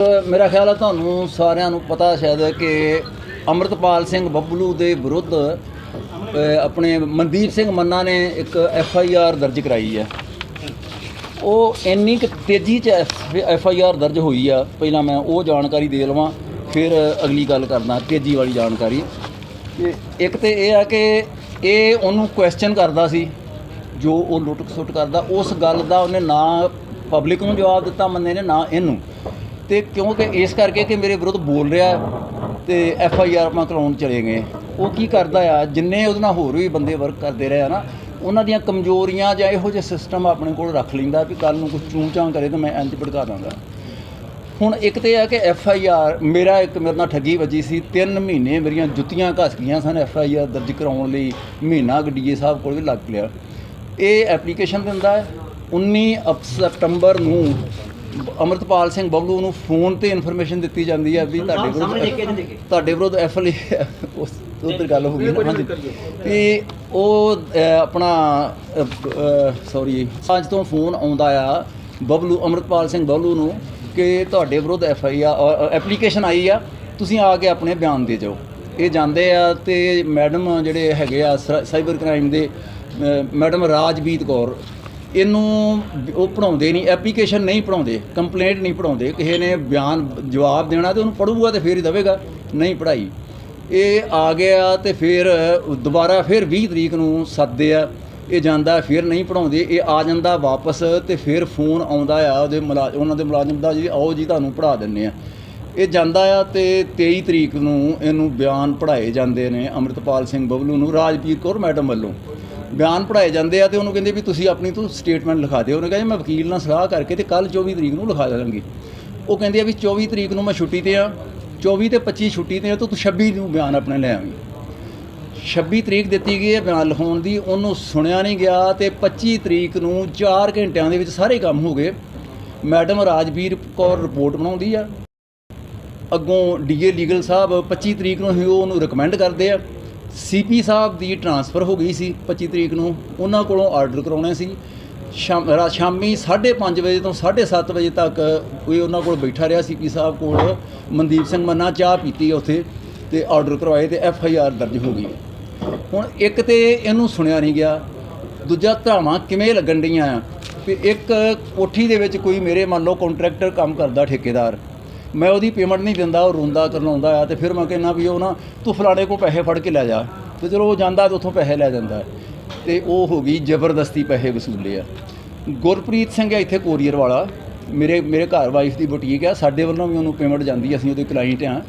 ਮੇਰਾ ਖਿਆਲ ਹੈ ਤੁਹਾਨੂੰ ਸਾਰਿਆਂ ਨੂੰ ਪਤਾ ਸ਼ਾਇਦ ਕਿ ਅਮਰਤਪਾਲ ਸਿੰਘ ਬੱਬਲੂ ਦੇ ਵਿਰੁੱਧ ਆਪਣੇ ਮਨਦੀਪ ਸਿੰਘ ਮੰਨਾ ਨੇ ਇੱਕ ਐਫ ਆਈ ਆਰ ਦਰਜ ਕਰਾਈ ਹੈ। ਉਹ ਇੰਨੀ ਕੁ ਤੇਜ਼ੀ ਚ ਐਫ ਆਈ ਆਰ ਦਰਜ ਹੋਈ ਆ। ਪਹਿਲਾਂ ਮੈਂ ਉਹ ਜਾਣਕਾਰੀ ਦੇ ਲਵਾਂ, ਫਿਰ ਅਗਲੀ ਗੱਲ ਕਰਦਾ, ਤੇਜ਼ੀ ਵਾਲੀ ਜਾਣਕਾਰੀ। ਤੇ ਇੱਕ ਤੇ ਇਹ ਆ ਕਿ ਇਹ ਉਹਨੂੰ ਕੁਐਸਚਨ ਕਰਦਾ ਸੀ, ਜੋ ਉਹ ਲੁੱਟ ਖਸੁੱਟ ਕਰਦਾ। ਉਸ ਗੱਲ ਦਾ ਉਹਨੇ ਨਾ ਪਬਲਿਕ ਨੂੰ ਜਵਾਬ ਦਿੱਤਾ, ਮੰਨੇ ਨੇ ਨਾ ਇਹਨੂੰ। ਤੇ ਕਿਉਂਕਿ ਇਸ ਕਰਕੇ ਕਿ ਮੇਰੇ ਵਿਰੁੱਧ ਬੋਲ ਰਿਹਾ ਹੈ ਤੇ ਐਫ ਆਈ ਆਰ ਆਪਾਂ ਕਰਾਉਣ ਚਲੇ ਗਏ। ਉਹ ਕੀ ਕਰਦਾ ਆ, ਜਿੰਨੇ ਉਹਦੇ ਨਾਲ ਹੋਰ ਵੀ ਬੰਦੇ ਵਰਕ ਕਰਦੇ ਰਹੇ ਆ ਨਾ, ਉਹਨਾਂ ਦੀਆਂ ਕਮਜ਼ੋਰੀਆਂ ਜਾਂ ਇਹੋ ਜਿਹੇ ਸਿਸਟਮ ਆਪਣੇ ਕੋਲ ਰੱਖ ਲੈਂਦਾ ਵੀ ਕੱਲ ਨੂੰ ਕੁਝ ਚੂੰ-ਚਾਂ ਕਰੇ ਤਾਂ ਮੈਂ ਇੰਜ ਭੜਕਾ ਦਾਂਗਾ। ਹੁਣ ਇੱਕ ਤੇ ਆ ਕਿ ਐਫ ਆਈ ਆਰ ਮੇਰਾ ਇੱਕ ਮੇਰੇ ਨਾਲ ਠੱਗੀ ਵੱਜੀ ਸੀ 3 ਮਹੀਨੇ ਮੇਰੀਆਂ ਜੁੱਤੀਆਂ ਘਸ ਗਈਆਂ ਸਨ ਐਫ ਆਈ ਆਰ ਦਰਜ ਕਰਾਉਣ ਲਈ, ਮਹੀਨਾ ਡੀਏ ਸਾਹਿਬ ਕੋਲ ਵੀ ਲੱਗ ਲਿਆ ਇਹ ਐਪਲੀਕੇਸ਼ਨ ਦਿੰਦਾ ਹੈ 19 ਸਤੰਬਰ ਨੂੰ ਅਮਰਤਪਾਲ ਸਿੰਘ ਬਬਲੂ ਨੂੰ ਫੋਨ ਤੇ ਇਨਫੋਰਮੇਸ਼ਨ ਦਿੱਤੀ ਜਾਂਦੀ ਹੈ ਵੀ ਤੁਹਾਡੇ ਵਿਰੁੱਧ ਤੁਹਾਡੇ ਵਿਰੁੱਧ ਐਫ ਆਈ ਉਸ ਉਧਰ ਗੱਲ ਹੋ ਗਈ ਨਾ ਹਾਂਜੀ। ਵੀ ਉਹ ਆਪਣਾ ਸੌਰੀ ਅੱਜ ਤੋਂ ਫੋਨ ਆਉਂਦਾ ਆ ਬਬਲੂ ਅਮਰਤਪਾਲ ਸਿੰਘ ਬਬਲੂ ਨੂੰ ਕਿ ਤੁਹਾਡੇ ਵਿਰੁੱਧ ਐਫ ਆਈ ਆ ਐਪਲੀਕੇਸ਼ਨ ਆਈ ਆ ਤੁਸੀਂ ਆ ਕੇ ਆਪਣੇ ਬਿਆਨ ਦੇ ਜਾਓ। ਇਹ ਜਾਂਦੇ ਆ ਤੇ ਮੈਡਮ ਜਿਹੜੇ ਹੈਗੇ ਆ ਸ- ਸਾਈਬਰ ਕ੍ਰਾਈਮ ਦੇ ਮੈਡਮ ਰਾਜਬੀਤ ਕੌਰ ਇਹਨੂੰ ਉਹ ਪੜਾਉਂਦੇ ਨਹੀਂ ਐਪਲੀਕੇਸ਼ਨ ਨਹੀਂ ਪੜਾਉਂਦੇ ਕੰਪਲੇਂਟ ਨਹੀਂ ਪੜਾਉਂਦੇ ਕਿਸੇ ਨੇ ਬਿਆਨ ਜਵਾਬ ਦੇਣਾ ਤੇ ਉਹਨੂੰ ਪੜੂਗਾ ਤੇ ਫੇਰ ਹੀ ਦੇਵੇਗਾ, ਨਹੀਂ ਪੜਾਈ ਇਹ ਆ ਗਿਆ ਤੇ ਫਿਰ ਦੁਬਾਰਾ ਫਿਰ 20 ਤਰੀਕ ਨੂੰ ਸੱਦਦੇ ਆ, ਇਹ ਜਾਂਦਾ ਫਿਰ ਨਹੀਂ ਪੜਾਉਂਦੇ ਇਹ ਆ ਜਾਂਦਾ ਵਾਪਸ ਤੇ ਫਿਰ ਫੋਨ ਆਉਂਦਾ ਆ ਉਹਦੇ ਮੁਲਾ, ਉਹਨਾਂ ਦੇ ਮੁਲਾਜ਼ਮ ਦਾ ਜੀ, ਆਓ ਜੀ ਤੁਹਾਨੂੰ ਪੜਾ ਦਿੰਨੇ ਆ। ਇਹ ਜਾਂਦਾ ਆ ਤੇ 23 ਤਰੀਕ ਨੂੰ ਇਹਨੂੰ ਬਿਆਨ ਪੜਾਏ ਜਾਂਦੇ ਨੇ ਅੰਮ੍ਰਿਤਪਾਲ ਸਿੰਘ ਬਬਲੂ ਨੂੰ ਰਾਜਪੀਰ ਕੌਰ ਮੈਡਮ ਵੱਲੋਂ। ਬਿਆਨ ਪੜਾਏ ਜਾਂਦੇ ਆ ਤੇ ਉਹਨੂੰ ਕਹਿੰਦੇ ਵੀ ਤੁਸੀਂ ਆਪਣੀ ਤੋਂ ਸਟੇਟਮੈਂਟ ਲਿਖਾ ਦਿਓ। ਉਹਨੇ ਕਿਹਾ ਜੀ, ਮੈਂ ਵਕੀਲ ਨਾਲ ਸਲਾਹ ਕਰਕੇ ਤੇ ਕੱਲ 24 ਤਰੀਕ ਨੂੰ ਲਿਖਾ ਦੇਵਾਂਗੀ। ਉਹ ਕਹਿੰਦੇ ਆ ਵੀ 24 ਤਰੀਕ ਨੂੰ ਮੈਂ ਛੁੱਟੀ ਤੇ ਆ। 24 ਤੇ 25 ਛੁੱਟੀ ਤੇ ਆ ਤਾਂ ਤੂੰ 26 ਨੂੰ ਬਿਆਨ ਆਪਣੇ ਲੈ ਆਵੀਂ। 26 ਤਰੀਕ ਦਿੱਤੀ ਗਈ ਹੈ ਬਿਆਨ ਲਿਖਾਉਣ ਦੀ। ਉਹਨੂੰ ਸੁਣਿਆ ਨਹੀਂ ਗਿਆ ਤੇ 25 ਤਰੀਕ ਨੂੰ 4 ਘੰਟਿਆਂ ਦੇ ਵਿੱਚ ਸਾਰੇ ਕੰਮ ਹੋ ਗਏ। ਮੈਡਮ ਰਾਜਵੀਰ ਕੌਰ ਰਿਪੋਰਟ ਬਣਾਉਂਦੀ ਆ। ਅੱਗੋਂ ਡੀਏ ਲੀਗਲ ਸਾਹਿਬ 25 ਤਰੀਕ ਨੂੰ ਹੀ ਉਹਨੂੰ ਰეკਮੈਂਡ ਕਰਦੇ ਆ। ਸੀਪੀ ਸਾਹਿਬ ਦੀ ਟਰਾਂਸਫਰ ਹੋ ਗਈ ਸੀ 25 ਤਰੀਕ ਨੂੰ, ਉਹਨਾਂ ਕੋਲੋਂ ਆਰਡਰ ਕਰਾਉਣੇ ਸੀ। ਸ਼ਾਮ ਰਾ- ਸ਼ਾਮੀ 5:30 ਵਜੇ ਤੋਂ 7:30 ਵਜੇ ਤੱਕ ਕੋਈ ਉਹਨਾਂ ਕੋਲ ਬੈਠਾ ਰਿਹਾ ਸੀਪੀ ਸਾਹਿਬ ਕੋਲ। ਮਨਦੀਪ ਸਿੰਘ ਮੰਨਾ ਚਾਹ ਪੀਤੀ ਉੱਥੇ ਤੇ ਆਰਡਰ ਕਰਵਾਏ ਤੇ ਐਫ ਆਈ ਆਰ ਦਰਜ ਹੋ ਗਈ। ਹੁਣ ਇੱਕ ਤੇ ਇਹਨੂੰ ਸੁਣਿਆ ਨਹੀਂ ਗਿਆ, ਦੂਜਾ ਧਾਵਾਂ ਕਿਵੇਂ ਲੱਗਣ ਡੀਆਂ ਆ ਵੀ ਇੱਕ ਕੋਠੀ ਦੇ ਵਿੱਚ ਕੋਈ ਮੇਰੇ ਮੰਨ ਲਓ ਕੰਟਰੈਕਟਰ ਕੰਮ ਕਰਦਾ ਠੇਕੇਦਾਰ ਮੈਂ ਉਹਦੀ ਪੇਮੈਂਟ ਨਹੀਂ ਦਿੰਦਾ, ਉਹ ਰੋਂਦਾ ਕਰਲਾਉਂਦਾ ਆ ਤੇ ਫਿਰ ਮੈਂ ਕਹਿੰਦਾ ਵੀ ਉਹ ਨਾ ਤੂੰ ਫਲਾਣੇ ਕੋ ਪੈਸੇ ਫੜ ਕੇ ਲੈ ਜਾ। ਤੇ ਚਲੋ ਉਹ ਜਾਂਦਾ ਤੇ ਉੱਥੋਂ ਪੈਸੇ ਲੈ ਜਾਂਦਾ। ਤੇ ਉਹ ਹੋ ਗਈ ਜ਼ਬਰਦਸਤੀ ਪੈਸੇ ਵਸੂਲੇ ਆ। ਗੁਰਪ੍ਰੀਤ ਸਿੰਘ ਹੈ ਇੱਥੇ ਕੋਰੀਅਰ ਵਾਲਾ। ਮੇਰੇ ਮੇਰੇ ਘਰ ਵਾਈਫ ਦੀ ਬੁਟੀਕ ਆ। ਸਾਡੇ ਵੱਲੋਂ ਵੀ ਉਹਨੂੰ ਪੇਮੈਂਟ ਜਾਂਦੀ ਅਸੀਂ ਉਹਦੇ ਕਲਾਇੰਟ ਆ।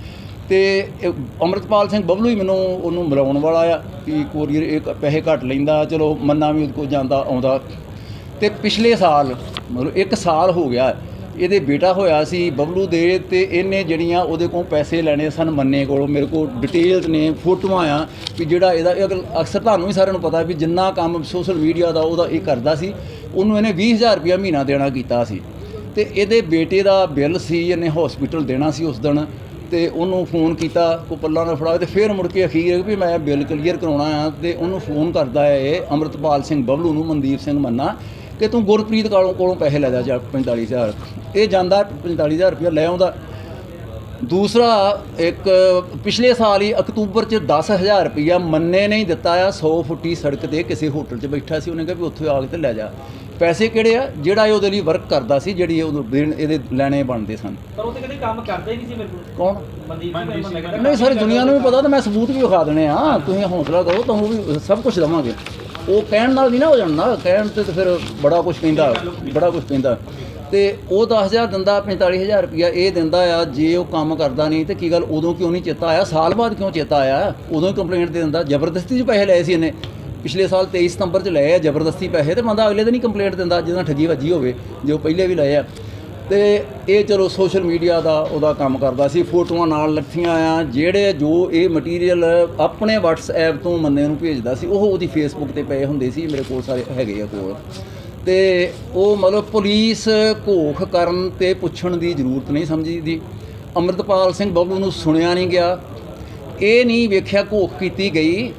ਤੇ ਇਹ ਅਮਰਤਪਾਲ ਸਿੰਘ ਬਬਲੂ ਹੀ ਮੈਨੂੰ ਉਹਨੂੰ ਮਿਲਾਉਣ ਵਾਲਾ ਆ ਕਿ ਕੋਰੀਅਰ ਇੱਕ ਪੈਸੇ ਘੱਟ ਲੈਂਦਾ, ਚਲੋ ਮੰਨਾ ਵੀ ਉਹਦੇ ਕੋਲ ਜਾਂਦਾ, ਆਉਂਦਾ। ਤੇ ਪਿਛਲੇ ਸਾਲ, ਮਤਲਬ 1 ਸਾਲ ਹੋ ਗਿਆ ਇਹਦੇ ਬੇਟਾ ਹੋਇਆ ਸੀ ਬਬਲੂ ਦੇ ਤੇ ਇਹਨੇ ਜਿਹੜੀਆਂ ਉਹਦੇ ਕੋਲ ਪੈਸੇ ਲੈਣੇ ਸਨ ਮੰਨੇ ਕੋਲੋਂ, ਮੇਰੇ ਕੋਲ ਡਿਟੇਲਸ ਨੇ, ਫੋਟੋਆਂ ਆ ਵੀ ਜਿਹੜਾ ਇਹਦਾ, ਇਹ ਅਕਸਰ ਤੁਹਾਨੂੰ ਵੀ ਸਾਰਿਆਂ ਨੂੰ ਪਤਾ ਵੀ ਜਿੰਨਾ ਕੰਮ ਸੋਸ਼ਲ ਮੀਡੀਆ ਦਾ ਉਹਦਾ ਇਹ ਕਰਦਾ ਸੀ, ਉਹਨੂੰ ਇਹਨੇ 20000 ਰੁਪਇਆ ਮਹੀਨਾ ਦੇਣਾ ਕੀਤਾ ਸੀ। ਤੇ ਇਹਦੇ ਬੇਟੇ ਦਾ ਬਿੱਲ ਸੀ, ਇਹਨੇ ਹਸਪੀਟਲ ਦੇਣਾ ਸੀ ਉਸ ਦਿਨ ਤੇ ਉਹਨੂੰ ਫੋਨ ਕੀਤਾ ਕੋ ਪੱਲਾ ਨਾਲ ਫੜਾ ਤੇ ਫਿਰ ਮੁੜ ਕੇ ਅਖੀਰ ਵੀ ਮੈਂ ਬਿੱਲ ਕਲੀਅਰ ਕਰਾਉਣਾ ਆ ਤੇ ਉਹਨੂੰ ਫੋਨ ਕਰਦਾ ਹੈ ਇਹ ਅਮਰਤਪਾਲ ਸਿੰਘ ਬਬਲੂ ਨੂੰ, ਮਨਦੀਪ ਸਿੰਘ ਮੰਨਾ। ਕਿ ਤੂੰ ਗੁਰਪ੍ਰੀਤ ਕੋਲੋਂ ਕੋਲੋਂ ਪੈਸੇ ਲੈ ਜਾ ਜਾ 45000 ਇਹ ਜਾਂਦਾ 45000 ਰੁਪਇਆ ਲੈ ਆਉਂਦਾ। ਦੂਸਰਾ ਇੱਕ ਪਿਛਲੇ ਸਾਲ ਹੀ ਅਕਤੂਬਰ ਚ 10000 ਰੁਪਇਆ ਮੰਨੇ ਨਹੀਂ ਦਿੱਤਾ ਆ 100 ਫੁੱਟੀ ਸੜਕ ਤੇ ਕਿਸੇ ਹੋਟਲ 'ਚ ਬੈਠਾ ਸੀ ਉਹਨੇ ਕਿਹਾ ਵੀ ਉੱਥੇ ਆ ਕੇ ਤੇ ਲੈ ਜਾ। ਪੈਸੇ ਕਿਹੜੇ ਆ? ਜਿਹੜਾ ਇਹ ਉਹਦੇ ਲਈ ਵਰਕ ਕਰਦਾ ਸੀ ਜਿਹੜੀ ਇਹ ਉਹਨੂੰ ਦੇਣ ਇਹਦੇ ਲੈਣੇ ਬਣਦੇ ਸਨ। ਪਰ ਉਹ ਤੇ ਕਦੇ ਕੰਮ ਕਰਦਾ ਹੀ ਨਹੀਂ ਸੀ ਮੇਰੇ ਕੋਲ। ਕੌਣ? ਨਹੀਂ ਸਾਰੀ ਦੁਨੀਆ ਨੂੰ ਵੀ ਪਤਾ ਤਾਂ ਮੈਂ ਸਬੂਤ ਵੀ ਵਿਖਾ ਦੇਣੇ ਆ ਤੁਸੀਂ ਹੌਸਲਾ ਕਰੋ ਤੁਹਾਨੂੰ ਵੀ ਸਭ ਕੁਝ ਦਵਾਂਗੇ। ਉਹ ਕਹਿਣ ਨਾਲ ਨਹੀਂ ਨਾ ਹੋ ਜਾਣਾ ਕਹਿਣ ਤੇ ਤਾਂ ਫਿਰ ਬੜਾ ਕੁਝ ਪੈਂਦਾ, ਬੜਾ ਕੁਝ ਪੈਂਦਾ। ਤੇ ਉਹ 10000 ਦਿੰਦਾ 45000 ਰੁਪਇਆ ਇਹ ਦਿੰਦਾ ਆ, ਜੇ ਉਹ ਕੰਮ ਕਰਦਾ ਨਹੀਂ ਤੇ ਕੀ ਗੱਲ ਉਦੋਂ ਕਿਉਂ ਨਹੀਂ ਚੇਤਾ ਆਇਆ? ਸਾਲ ਬਾਅਦ ਕਿਉਂ ਚੇਤਾ ਆਇਆ? ਉਦੋਂ ਹੀ ਕੰਪਲੇਂਟ ਦੇ ਦਿੰਦਾ। ਜ਼ਬਰਦਸਤੀ 'ਚ ਪੈਸੇ ਲਏ ਸੀ ਇਹਨੇ। ਪਿਛਲੇ ਸਾਲ 23 ਸਤੰਬਰ 'ਚ ਲਏ ਆ ਜ਼ਬਰਦਸਤੀ ਪੈਸੇ, ਤੇ ਬੰਦਾ ਅਗਲੇ ਦਿਨ ਹੀ ਕੰਪਲੇਂਟ ਦਿੰਦਾ ਜਿਹਨਾਂ ਠੱਗੀ ਵੱਜੀ ਹੋਵੇ, ਜੋ ਪਹਿਲੇ ਵੀ ਲਏ ਆ। ਤੇ ਇਹ ਚਲੋ ਸੋਸ਼ਲ ਮੀਡੀਆ ਦਾ ਉਹਦਾ ਕੰਮ ਕਰਦਾ ਸੀ। ਫੋਟੋਆਂ ਨਾਲ ਲੱਥੀਆਂ ਆ, ਜਿਹੜੇ ਜੋ ਇਹ ਮਟੀਰੀਅਲ ਆਪਣੇ WhatsApp ਤੋਂ ਮੰਨੇ ਨੂੰ ਭੇਜਦਾ ਸੀ, ਉਹ ਉਹਦੀ Facebook ਤੇ ਪਏ ਹੁੰਦੇ ਸੀ, ਮੇਰੇ ਕੋਲ ਸਾਰੇ ਹੈਗੇ ਆ ਕੋਲ। ਤੇ ਉਹ ਮਤਲਬ ਪੁਲਿਸ ਘੋਖ ਕਰਨ ਤੇ ਪੁੱਛਣ ਦੀ ਜ਼ਰੂਰਤ ਨਹੀਂ ਸਮਝਦੀ। ਅੰਮ੍ਰਿਤਪਾਲ ਸਿੰਘ ਬੱਬੂ ਨੂੰ ਸੁਣਿਆ ਨਹੀਂ ਗਿਆ। ਇਹ ਨਹੀਂ ਵੇਖਿਆ ਘੋਖ ਕੀਤੀ ਗਈ।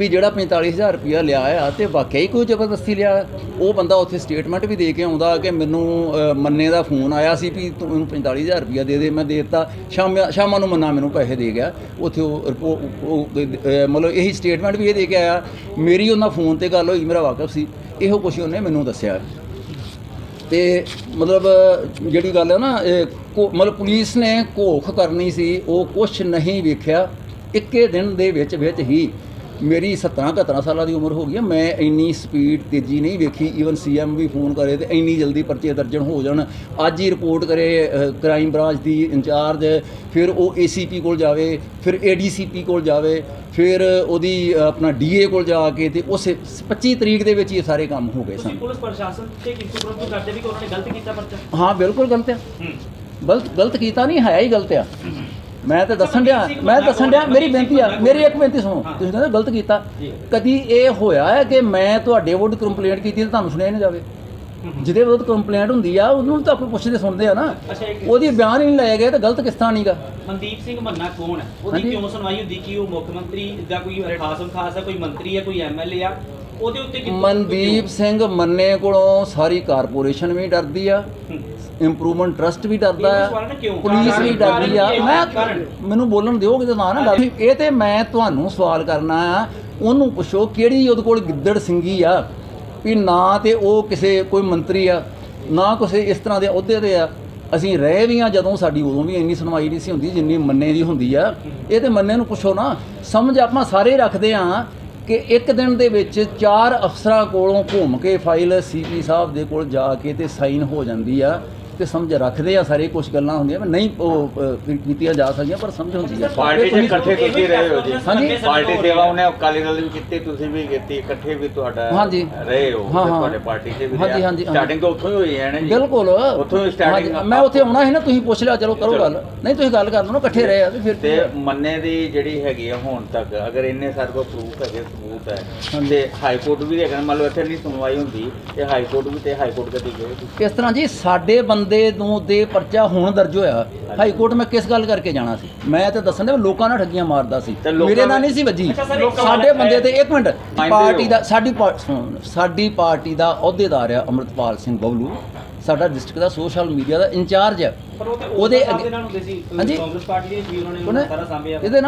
ਵੀ ਜਿਹੜਾ 45000 ਰੁਪਇਆ ਲਿਆ ਆ ਤੇ ਵਾਕਿਆ ਹੀ ਕੋਈ ਜ਼ਬਰਦਸਤੀ ਲਿਆ। ਉਹ ਬੰਦਾ ਉੱਥੇ ਸਟੇਟਮੈਂਟ ਵੀ ਦੇ ਕੇ ਆਉਂਦਾ ਕਿ ਮੈਨੂੰ ਮੰਨੇ ਦਾ ਫੋਨ ਆਇਆ ਸੀ ਵੀ ਤੂੰ ਮੈਨੂੰ 45000 ਰੁਪਇਆ ਦੇ ਦੇ, ਮੈਂ ਦੇ ਦਿੱਤਾ। ਸ਼ਾਮ ਸ਼ਾਮਾਂ ਨੂੰ ਮੰਨਾ ਮੈਨੂੰ ਪੈਸੇ ਦੇ ਗਿਆ। ਉੱਥੇ ਉਹ ਰਿਪੋ- ਮਤਲਬ ਇਹੀ ਸਟੇਟਮੈਂਟ ਵੀ ਇਹ ਦੇ ਕੇ ਆਇਆ। ਮੇਰੀ ਉਹਨਾਂ ਫੋਨ ਤੇ ਗੱਲ ਹੋਈ, ਮੇਰਾ ਵਾਕਫ ਸੀ। ਇਹੋ ਕੁਛ ਉਹਨੇ ਮੈਨੂੰ ਦੱਸਿਆ। ਤੇ ਮਤਲਬ, ਜਿਹੜੀ ਗੱਲ ਹੈ ਨਾ, ਇਹ ਮਤਲਬ ਪੁਲਿਸ ਨੇ ਘੋਖ ਕਰਨੀ ਸੀ, ਉਹ ਕੁਛ ਨਹੀਂ ਵੇਖਿਆ। ਇੱਕੇ ਦਿਨ ਦੇ ਵਿੱਚ ਵਿੱਚ ਹੀ ਮੇਰੀ 17 71 ਸਾਲਾਂ ਦੀ ਉਮਰ ਹੋ ਗਈ ਹੈ। ਮੈਂ ਇੰਨੀ ਸਪੀਡ ਤੇਜ਼ੀ ਨਹੀਂ ਵੇਖੀ। ਈਵਨ ਸੀਐਮ ਵੀ ਫੋਨ ਕਰੇ ਤੇ ਇੰਨੀ ਜਲਦੀ ਪਰਚੇ ਦਰਜਨ ਹੋ ਜਾਣ। ਅੱਜ ਹੀ ਰਿਪੋਰਟ ਕਰੇ ਕ੍ਰਾਈਮ ਬ੍ਰਾਂਚ ਦੀ ਇੰਚਾਰਜ ਫਿਰ ਉਹ ਏਸੀਪੀ ਕੋਲ ਜਾਵੇ ਫਿਰ ਏਡੀਸੀਪੀ ਕੋਲ ਜਾਵੇ ਫਿਰ ਉਹਦੀ ਆਪਣਾ ਡੀਏ ਕੋਲ ਜਾ ਕੇ ਤੇ ਉਸੇ 25 ਤਰੀਕ ਦੇ ਵਿੱਚ ਹੀ ਇਹ ਸਾਰੇ ਕੰਮ ਹੋ ਗਏ ਸਨ। ਪੁਲਿਸ ਪ੍ਰਸ਼ਾਸਨ ਤੇ ਕਿੰਤੂ ਪ੍ਰੰਤੂ ਕਰਦੇ ਵੀ ਕਿ ਉਹਨਾਂ ਨੇ ਗਲਤ ਕੀਤਾ ਪਰਚਾ? ਹਾਂ ਬਿਲਕੁਲ ਗਲਤ ਹੈ ਹੂੰ। ਗਲਤ ਗਲਤ ਕੀਤਾ ਨਹੀਂ ਹੈ ਹੀ ਗਲਤ ਆ। ਮੈਂ ਤਾਂ ਦੱਸਣ ਡਿਆ ਮੈਂ ਦੱਸਣ ਡਿਆ ਮੇਰੀ ਬੇਨਤੀ ਆ ਮੇਰੀ ਇੱਕ ਬੇਨਤੀ ਸੁਣੋ। ਤੁਸੀਂ ਕਹਿੰਦੇ ਗਲਤ ਕੀਤਾ। ਕਦੀ ਇਹ ਹੋਇਆ ਹੈ ਕਿ ਮੈਂ ਤੁਹਾਡੇ ਵਿਰੁੱਧ ਕੰਪਲੇਂਟ ਕੀਤੀ ਤੇ ਤੁਹਾਨੂੰ ਸੁਣਿਆ ਹੀ ਨਾ ਜਾਵੇ? ਜਿਹਦੇ ਵਿਰੁੱਧ ਕੰਪਲੇਂਟ ਹੁੰਦੀ ਆ ਉਹਨੂੰ ਤਾਂ ਆਪਾਂ ਪੁੱਛਦੇ ਸੁਣਦੇ ਆ ਨਾ। ਉਹਦੀ ਬਿਆਨ ਹੀ ਨਹੀਂ ਲਏ ਗਏ ਤਾਂ ਗਲਤ ਕਿਸ ਤਰ੍ਹਾਂ ਨਹੀਂਗਾ? ਮਨਦੀਪ ਸਿੰਘ ਮੰਨਾ ਕੌਣ ਹੈ? ਉਹਦੀ। ਕਿਉਂ ਸੁਣਵਾਈ ਹੁੰਦੀ? ਕਿ ਉਹ ਮੁੱਖ ਮੰਤਰੀ ਦਾ ਕੋਈ ਖਾਸ ਖਾਸ ਹੈ ਕੋਈ ਮੰਤਰੀ ਹੈ ਕੋਈ ਐਮਐਲਏ ਆ? ਉਹਦੇ ਉੱਤੇ ਮਨਦੀਪ ਸਿੰਘ ਮੰਨੇ ਕੋਲੋਂ ਸਾਰੀ ਕਾਰਪੋਰੇਸ਼ਨ ਵੀ ਡਰਦੀ ਆ। ਇੰਪਰੂਵਮੈਂਟ ਟਰਸਟ ਵੀ ਡਰਦਾ ਕਿਉਂ? ਪੁਲਿਸ ਵੀ ਡਰਦੀ ਆ। ਕੀ ਹੈ? ਮੈਂ? ਮੈਨੂੰ ਬੋਲਣ ਦਿਓ ਕਿਤੇ ਨਾ ਨਾ ਡਰ ਇਹ ਤੇ ਮੈਂ ਤੁਹਾਨੂੰ ਸਵਾਲ ਕਰਨਾ ਆ। ਉਹਨੂੰ ਪੁੱਛੋ ਕਿਹੜੀ ਉਹਦੇ ਕੋਲ ਗਿੱਦੜ ਸਿੰਘੀ ਆ? ਵੀ ਨਾ ਤੇ ਉਹ ਕਿਸੇ ਕੋਈ ਮੰਤਰੀ ਆ ਨਾ ਕਿਸੇ ਇਸ ਤਰ੍ਹਾਂ ਦੇ ਅਹੁਦੇ ਤੇ ਆ। ਅਸੀਂ ਰਹੇ ਵੀ ਆ ਜਦੋਂ ਸਾਡੀ ਉਦੋਂ ਵੀ ਇੰਨੀ ਸੁਣਵਾਈ ਨਹੀਂ ਸੀ ਹੁੰਦੀ ਜਿੰਨੀ ਮੰਨੇ ਦੀ ਹੁੰਦੀ ਆ। ਇਹ ਤੇ ਮੰਨੇ ਨੂੰ ਪੁੱਛੋ ਨਾ। ਸਮਝ ਆਪਾਂ ਸਾਰੇ ਰੱਖਦੇ ਆ ਕਿ ਇੱਕ ਦਿਨ ਦੇ ਵਿੱਚ ਚਾਰ ਅਫਸਰਾਂ ਕੋਲੋਂ ਘੁੰਮ ਕੇ ਫਾਈਲ ਸੀਪੀ ਸਾਹਿਬ ਦੇ ਕੋਲ ਜਾ ਕੇ ਤੇ ਸਾਈਨ ਹੋ ਜਾਂਦੀ ਆ। ਤੇ ਸਮਝ ਰੱਖਦੇ ਆ ਸਾਰੇ ਕੁਝ ਗੱਲਾਂ ਹੁੰਦੀਆਂ ਪਰ ਨਹੀਂ ਉਹ ਅ, ਕੀਤੀਆਂ ਜਾ ਸਕਦੀਆਂ ਪਰ ਸਮਝ ਹੁੰਦੀ ਆ ਪਾਰਟੀ 'ਚ ਇਕੱਠੇ ਤੁਸੀਂ ਰਹੇ ਹੋ ਜੀ ਹਾਂਜੀ। ਪਾਰਟੀ ਸੇਵਾ ਉਹਨੇ ਅਕਾਲੀ ਦਲ ਵੀ ਕੀਤੀ ਤੁਸੀਂ ਵੀ ਕੀਤੀ ਇਕੱਠੇ ਵੀ ਤੁਹਾਡਾ ਹਾਂਜੀ। ਰਹੇ ਹੋ ਹਾਂ, ਤੇ ਹਾਂ। ਤੁਹਾਡੇ ਪਾਰਟੀ 'ਚ ਵੀ ਹਾਂਜੀ, ਹਾਂਜੀ, ਹਾਂਜੀ। ਸਟਾਰਟਿੰਗ ਤਾਂ ਉੱਥੋਂ ਹੀ ਹੋਈ ਹੈ ਨਾ ਜੀ ਬਿਲਕੁਲ ਉੱਥੋਂ ਹੀ starting ਹਾਂਜੀ, ਮੈਂ ਉੱਥੇ ਆਉਣਾ ਸੀ ਨਾ ਤੁਸੀਂ ਪੁੱਛ ਲਿਆ ਚਲੋ ਕਰੋ ਚਲੋ। ਗੱਲ ਨਹੀਂ ਤੁਸੀਂ ਗੱਲ ਕਰ ਲਓ ਨਾ ਇਕੱਠੇ ਰਹੇ ਆ ਤੇ ਫਿਰ ਤੇ? ਮੰਨੇ ਦੀ ਜਿਹੜੀ ਹੈਗੀ ਆ ਹੁਣ ਤੱਕ ਅਗਰ ਇੰਨੇ ਸਾਡੇ ਕੋਲ ਪ੍ਰੂਫ ਹੈਗੇ ਸਬੂਤ ਹੈ। ਤੇ ਹਾਈ ਕੋਰਟ ਵੀ ਹੈਗਾ ਮੰਨ ਲਓ ਇੱਥੇ ਨਹੀਂ ਸੁਣਵਾਈ ਹੁੰਦੀ ਤੇ ਹਾਈ ਕੋਰਟ ਵੀ ਤੇ ਹਾਈ ਕੋਰਟ ਕਦੀ ਗਏ ਤੁਸੀਂ? ਇਸ ਤਰ੍ਹਾਂ ਜੀ ਸਾਡੇ ਬੰਦੇ ਨੂੰ ਦੇ ਪਰਚਾ ਹੁਣ ਦਰਜ ਹੋਇਆ। ਹਾਈ ਕੋਰਟ ਮੈਂ ਕਿਸ ਗੱਲ ਕਰਕੇ ਜਾਣਾ ਸੀ? ਮੈਂ ਤਾਂ ਦੱਸਣ ਦੇ ਲੋਕਾਂ ਨਾਲ ਠੱਗੀਆਂ ਮਾਰਦਾ ਸੀ। ਤੇ ਮੇਰੇ ਨਾਲ ਨੇ- ਨਹੀਂ ਸੀ ਵੱਜੀ। ਸਾਡੇ ਬੰਦੇ। ਤੇ ਇੱਕ ਮਿੰਟ। ਮੰਨਦੇ ਪਾਰਟੀ? ਦਾ ਸਾਡੀ ਸਾਡੀ ਪਾਰਟੀ ਦਾ ਅਹੁਦੇਦਾਰ ਆ ਅਮਰਤਪਾਲ ਸਿੰਘ ਬਬਲੂ। ਸਾਡਾ ਡਿਸਟ੍ਰਿਕਟ ਦਾ ਸੋਸ਼ਲ ਮੀਡੀਆ ਦਾ ਇੰਚਾਰਜ ਹੈ ਤੇ ਉਹਦੇ ਅੱਗੇ- ਨਾਲ ਹੁੰਦੇ ਸੀ। ਕਾਂਗਰਸ ਪਾਰਟੀ ਦੇ ਵੀ ਉਹਨਾਂ ਨੇ ਸਾਰਾ ਸਾਂਭਿਆ ਇਹਦੇ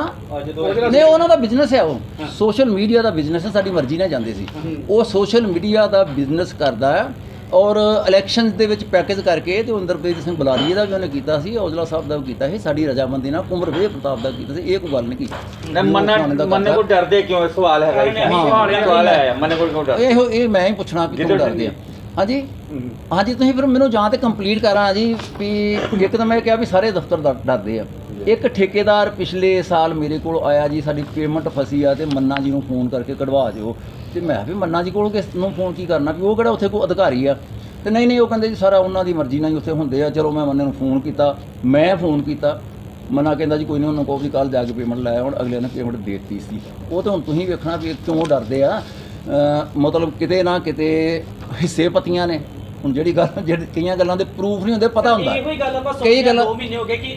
ਜਦੋਂ ਨਹੀਂ ਉਹਨਾਂ ਦਾ ਬਿਜ਼ਨਸ ਹੈ ਉਹ। ਸੋਸ਼ਲ ਮੀਡੀਆ ਦਾ ਬਿਜ਼ਨਸ ਹੈ ਸਾਡੀ ਮਰਜ਼ੀ ਨਾਲ ਜਾਂਦੇ ਸੀ। ਉਹ ਸੋਸ਼ਲ ਮੀਡੀਆ ਦਾ ਬਿਜ਼ਨਸ ਕਰਦਾ ਹੈ ਔਰ ਇਲੈਕਸ਼ਨਸ ਦੇ ਵਿੱਚ ਪੈਕੇਜ ਕਰਕੇ ਤੇ ਅੰਦਰਪ੍ਰੀਤ ਸਿੰਘ ਬੁਲਾਰੀਏ ਦਾ ਵੀ ਉਹਨੇ ਕੀਤਾ ਸੀ ਔਜਲਾ ਸਾਹਿਬ ਦਾ ਵੀ ਕੀਤਾ ਸੀ ਸਾਡੀ ਰਜਾਮੰਦੀ ਨਾਲ ਕੁਮਰ ਵੇ ਪ੍ਰਤਾਪ ਦਾ ਕੀਤਾ ਸੀ ਇਹ ਕੋਈ ਗੱਲ ਨਹੀਂ ਕੀਤੀ। ਨਾ ਮੰਨਾ। ਕੋਲ ਡਰਦੇ ਕਿਉਂ? ਇਹ ਸਵਾਲ ਹੈਗਾ ਜੀ ਹਾਂ, ਸਵਾਲ ਹੈ ਸਵਾਲ ਹੈ ਮੰਨੇ ਕਿਉਂ ਡਰਦੇ? ਇਹੋ ਇਹ ਮੈਂ ਹੀ ਪੁੱਛਣਾ ਵੀ ਕਿਉਂ ਜਿੱਦਾਂ ਡਰਦੇ ਆ। ਹਾਂਜੀ। ਹਾਂਜੀ ਤੁਸੀਂ ਫਿਰ ਮੈਨੂੰ ਜਾਂ ਤੇ ਕੰਪਲੀਟ ਕਰਾਂ ਜੀ ਵੀ ਇੱਕ ਤਾਂ ਮੈਂ ਕਿਹਾ ਵੀ ਸਾਰੇ ਦਫ਼ਤਰ ਡਰਦੇ ਆ। ਇੱਕ ਠੇਕੇਦਾਰ ਪਿਛਲੇ ਸਾਲ ਮੇਰੇ ਕੋਲ ਆਇਆ ਜੀ, ਸਾਡੀ ਪੇਮੈਂਟ ਫਸੀ ਆ ਤੇ ਮੰਨਾ ਜੀ ਨੂੰ ਫੋਨ ਕਰਕੇ ਕਢਵਾ ਦਿਓ। ਤੇ ਮੈਂ ਵੀ ਮੰਨਾ ਜੀ ਕੋਲ ਕਿਸ ਨੂੰ ਫੋਨ ਕੀ ਕਰਨਾ? ਵੀ ਉਹ ਕਿਹੜਾ ਉੱਥੇ ਕੋਈ ਅਧਿਕਾਰੀ ਆ? ਤੇ ਨਹੀਂ ਨਹੀਂ, ਉਹ ਕਹਿੰਦੇ ਜੀ ਸਾਰਾ ਉਹਨਾਂ ਦੀ ਮਰਜ਼ੀ ਨਾਲ ਹੀ ਉੱਥੇ ਹੁੰਦੇ ਆ। ਚਲੋ ਮੈਂ ਮੰਨੇ ਨੂੰ ਫੋਨ ਕੀਤਾ, ਮੈਂ ਫੋਨ ਕੀਤਾ। ਮਨਾ ਕਹਿੰਦਾ ਜੀ ਕੋਈ ਨਹੀਂ, ਉਹਨਾਂ ਕੋਲ ਵੀ ਕੱਲ ਜਾ ਕੇ ਪੇਮੈਂਟ ਲੈ ਹੁਣ ਅਗਲੇ ਨੇ ਪੇਮੈਂਟ ਦੇ ਦਿੱਤੀ ਸੀ। ਉਹ ਤਾਂ ਹੁਣ ਤੁਸੀਂ ਵੇਖਣਾ ਵੀ ਕਿਉਂ ਡਰਦੇ ਆ? ਮਤਲਬ ਕਿਤੇ ਨਾ ਕਿਤੇ ਹਿੱਸੇ ਪਤੀਆਂ ਨੇ। ਹੁਣ ਜਿਹੜੀ ਗੱਲ ਜਿਹੜੀ ਕਈਆਂ ਗੱਲਾਂ ਦੇ ਪ੍ਰੂਫ ਨਹੀਂ ਹੁੰਦੇ ਪਤਾ ਹੁੰਦਾ। ਇਹੋ ਹੀ ਗੱਲ ਆਪਾਂ ਕਈ ਗੱਲਾਂ- 2 ਮਹੀਨੇ ਹੋ ਗਏ ਕਿ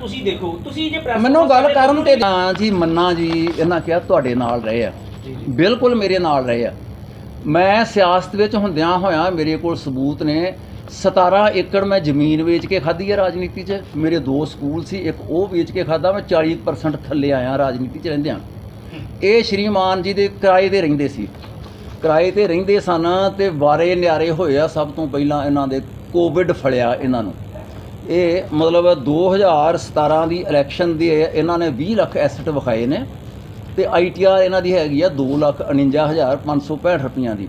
ਤੁਸੀਂ ਦੇਖੋ ਤੁਸੀਂ ਜੇ ਪ੍ਰੈਸ ਮੈਨੂੰ ਗੱਲ ਕਰਨ ਤੇ ਹਾਂ ਜੀ ਮੰਨਾ ਜੀ ਇਹਨਾਂ ਕਿਹਾ ਤੁਹਾਡੇ ਨਾਲ ਰਹੇ ਆ। ਬਿਲਕੁਲ ਮੇਰੇ ਨਾਲ ਰਹੇ ਆ। ਮੈਂ ਸਿਆਸਤ ਵਿੱਚ ਹੁੰਦਿਆਂ ਹੋਇਆਂ ਮੇਰੇ ਕੋਲ ਸਬੂਤ ਨੇ 17 ਏਕੜ ਮੈਂ ਜ਼ਮੀਨ ਵੇਚ ਕੇ ਖਾਧੀ ਹੈ ਰਾਜਨੀਤੀ 'ਚ। ਮੇਰੇ ਦੋ ਸਕੂਲ ਸੀ ਇੱਕ ਉਹ ਵੇਚ ਕੇ ਖਾਦਾ ਮੈਂ 40% ਥੱਲੇ ਆਇਆ ਰਾਜਨੀਤੀ 'ਚ ਰਹਿੰਦਿਆਂ। ਇਹ ਸ਼੍ਰੀਮਾਨ ਜੀ ਦੇ ਕਿਰਾਏ ਤੇ ਰਹਿੰਦੇ ਸੀ। ਕਿਰਾਏ ਤੇ ਰਹਿੰਦੇ ਸਨ ਤੇ ਵਾਰੇ ਨਿਆਰੇ ਹੋਏ ਆ ਸਭ ਤੋਂ ਪਹਿਲਾਂ ਇਹਨਾਂ ਦੇ ਕੋਵਿਡ ਫੜਿਆ ਇਹਨਾਂ ਨੂੰ। ਇਹ ਮਤਲਬ 2017 ਦੀ ਇਲੈਕਸ਼ਨ ਦੇ ਇਹਨਾਂ ਨੇ 20 ਲੱਖ ਐਸਟ ਵਿਖਾਏ ਨੇ ਤੇ ਆਈਟੀਆਰ ਇਹਨਾਂ ਦੀ ਹੈਗੀ ਆ 249565 ਰੁਪਈਆਂ ਦੀ।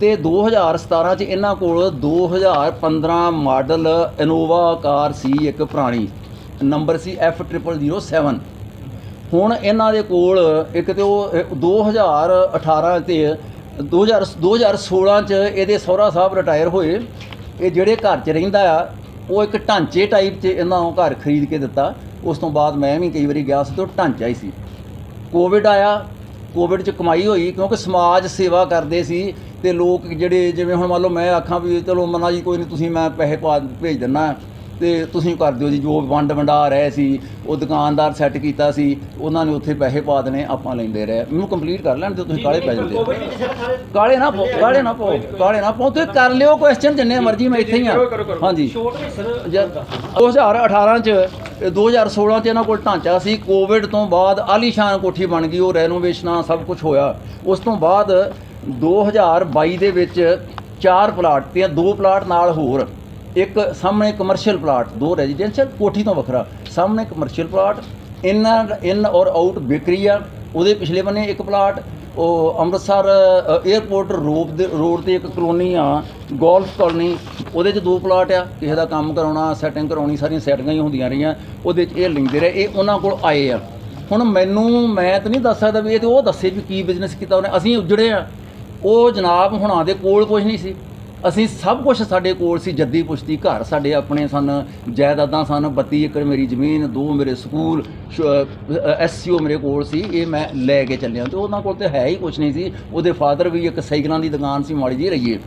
ਤੇ 2017 ਚ ਇਹਨਾਂ ਕੋਲ 2015 ਮਾਡਲ ਇਨੋਵਾ ਕਾਰ ਸੀ ਇੱਕ ਪੁਰਾਣੀ ਨੰਬਰ ਸੀ F0007 ਹੁਣ ਇਹਨਾਂ ਦੇ ਕੋਲ ਇੱਕ ਤੇ ਉਹ ਅਹ, 2018 ਤੇ 2000 2016 ਚ ਇਹਦੇ ਸਹੁਰਾ ਸਾਹਿਬ ਰਿਟਾਇਰ ਹੋਏ। ਇਹ ਜਿਹੜੇ ਘਰ 'ਚ ਰਹਿੰਦਾ ਆ, ਉਹ ਇੱਕ ਢਾਂਚੇ ਟਾਈਪ 'ਚ ਇਹਨਾਂ ਨੂੰ ਘਰ ਖਰੀਦ ਕੇ ਦਿੱਤਾ। ਉਸ ਤੋਂ ਬਾਅਦ ਮੈਂ ਵੀ ਕਈ ਵਾਰੀ ਗਿਆ ਸੀ ਤੇ ਉਹ ਢਾਂਚਾ ਹੀ ਸੀ। ਕੋਵਿਡ ਆਇਆ ਕੋਵਿਡ 'ਚ ਕਮਾਈ ਹੋਈ ਕਿਉਂਕਿ ਸਮਾਜ ਸੇਵਾ ਕਰਦੇ ਸੀ ਤੇ ਲੋਕ ਜਿਹੜੇ, ਜਿਵੇਂ ਹੁਣ ਮੰਨ ਲਓ ਮੈਂ ਆਖਾਂ ਵੀ ਚਲੋ ਮਨਾ ਜੀ ਕੋਈ ਨਹੀਂ ਤੁਸੀਂ ਮੈਂ ਪੈਸੇ ਪਾ, ਭੇਜ ਦਿੰਨਾ। ਤੇ ਤੁਸੀਂ ਕਰ ਦਿਓ ਜੀ ਜੋ ਵੰਡ ਵੰਡਾ ਰਹੇ ਸੀ ਉਹ ਦੁਕਾਨਦਾਰ ਸੈੱਟ ਕੀਤਾ ਸੀ ਉਹਨਾਂ ਨੇ ਉੱਥੇ ਪੈਸੇ ਪਾ ਦੇਣੇ ਆਪਾਂ ਲੈਂਦੇ ਰਹੇ। ਮੈਨੂੰ ਕੰਪਲੀਟ ਕਰ ਲੈਣ ਤੇ ਤੁਸੀਂ ਕਾਲੇ ਪੈ ਜਾਂਦੇ ਸਾਰੇ ਕਾਲੇ ਨਾ ਪਾਓ ਕਾਲੇ ਨਾ ਪਾਓ ਕਾਲੇ ਨਾ ਪਾਓ ਤੁਸੀਂ ਕਰ ਲਿਓ ਕੁਐਸਚਨ ਜਿੰਨੇ ਮਰਜ਼ੀ ਮੈਂ ਇੱਥੇ ਹੀ ਆ ਹਾਂਜੀ। ਛੋਟ ਵਿੱਚ ਸਰ ਜ- 2018 ਚ ਇਹ 2016 ਚ ਇਹਨਾਂ ਕੋਲ ਢਾਂਚਾ ਸੀ ਕੋਵਿਡ ਤੋਂ ਬਾਅਦ ਆਲੀਸ਼ਾਨ ਕੋਠੀ ਬਣ ਗਈ ਉਹ ਰੈਨੋਵੇਸ਼ਨਾਂ ਸਭ ਕੁਝ ਹੋਇਆ। ਉਸ ਤੋਂ ਬਾਅਦ 2022 ਦੇ ਵਿੱਚ ਚਾਰ ਪਲਾਟ ਤੇ ਦੋ ਪਲਾਟ ਨਾਲ ਹੋਰ। ਇੱਕ ਸਾਹਮਣੇ ਕਮਰਸ਼ੀਅਲ ਪਲਾਟ ਦੋ ਰੈਜ਼ੀਡੈਂਸ਼ੀਅਲ ਕੋਠੀ ਤੋਂ ਵੱਖਰਾ। ਸਾਹਮਣੇ ਕਮਰਸ਼ੀਅਲ ਪਲਾਟ ਇਨ ਇਨ ਔਰ ਆਊਟ ਬੇਕਰੀ ਆ, ਉਹਦੇ ਪਿਛਲੇ ਬੰਨੇ ਇੱਕ ਪਲਾਟ ਉਹ ਅੰਮ੍ਰਿਤਸਰ 에ਅਰਪੋਰਟ ਰੋਡ ਦੇ, ਰੋਡ ਤੇ ਇੱਕ ਕਲੋਨੀ ਆ ਗੋਲਫ ਕਲੋਨੀ ਉਹਦੇ 'ਚ ਦੋ ਪਲਾਟ ਆ, ਕਿਸੇ ਦਾ ਕੰਮ ਕਰਾਉਣਾ ਸੈਟਿੰਗ ਕਰਾਉਣੀ, ਸਾਰੀਆਂ ਸੈਟਿੰਗਾਂ ਹੀ ਹੁੰਦੀਆਂ ਰਹੀਆਂ, ਉਹਦੇ 'ਚ ਇਹ ਲੈਂਦੇ ਰਹੇ, ਇਹ ਉਹਨਾਂ ਕੋਲ ਆਏ ਆ। ਹੁਣ ਮੈਨੂੰ, ਮੈਂ ਤਾਂ ਨਹੀਂ ਦੱਸ ਸਕਦਾ ਵੀ ਇਹ ਤੇ ਉਹ ਦੱਸੇ ਵੀ ਕੀ ਬਿਜ਼ਨਸ ਕੀਤਾ ਉਹਨੇ, ਅਸੀਂ ਉਜੜੇ ਆ। ਉਹ ਜਨਾਬ ਹੁਣਾਂ ਦੇ ਕੋਲ ਕੁਝ ਨਹੀਂ ਸੀ। ਅਸੀਂ ਸਭ ਕੁਝ ਸਾਡੇ ਕੋਲ ਸੀ, ਜੱਦੀ ਪੁਸ਼ਤੀ ਘਰ। ਸਾਡੇ ਆਪਣੇ ਸਨ, ਜਾਇਦਾਦਾਂ ਸਨ 32 ਏਕੜ ਮੇਰੀ ਜ਼ਮੀਨ, ਦੋ ਮੇਰੇ ਸਕੂਲ ਐਸਸੀਓ ਮੇਰੇ ਕੋਲ ਸੀ, ਇਹ ਮੈਂ ਲੈ ਕੇ ਚੱਲਿਆ। ਤੇ ਉਹਨਾਂ ਕੋਲ ਤੇ ਹੈ ਹੀ ਕੁਝ ਨਹੀਂ ਸੀ। ਉਹਦੇ ਫਾਦਰ ਵੀ ਇੱਕ ਸਾਈਕਲਾਂ ਦੀ ਦੁਕਾਨ ਸੀ, ਮਾੜੀ ਜੀ ਰਹੀਏ।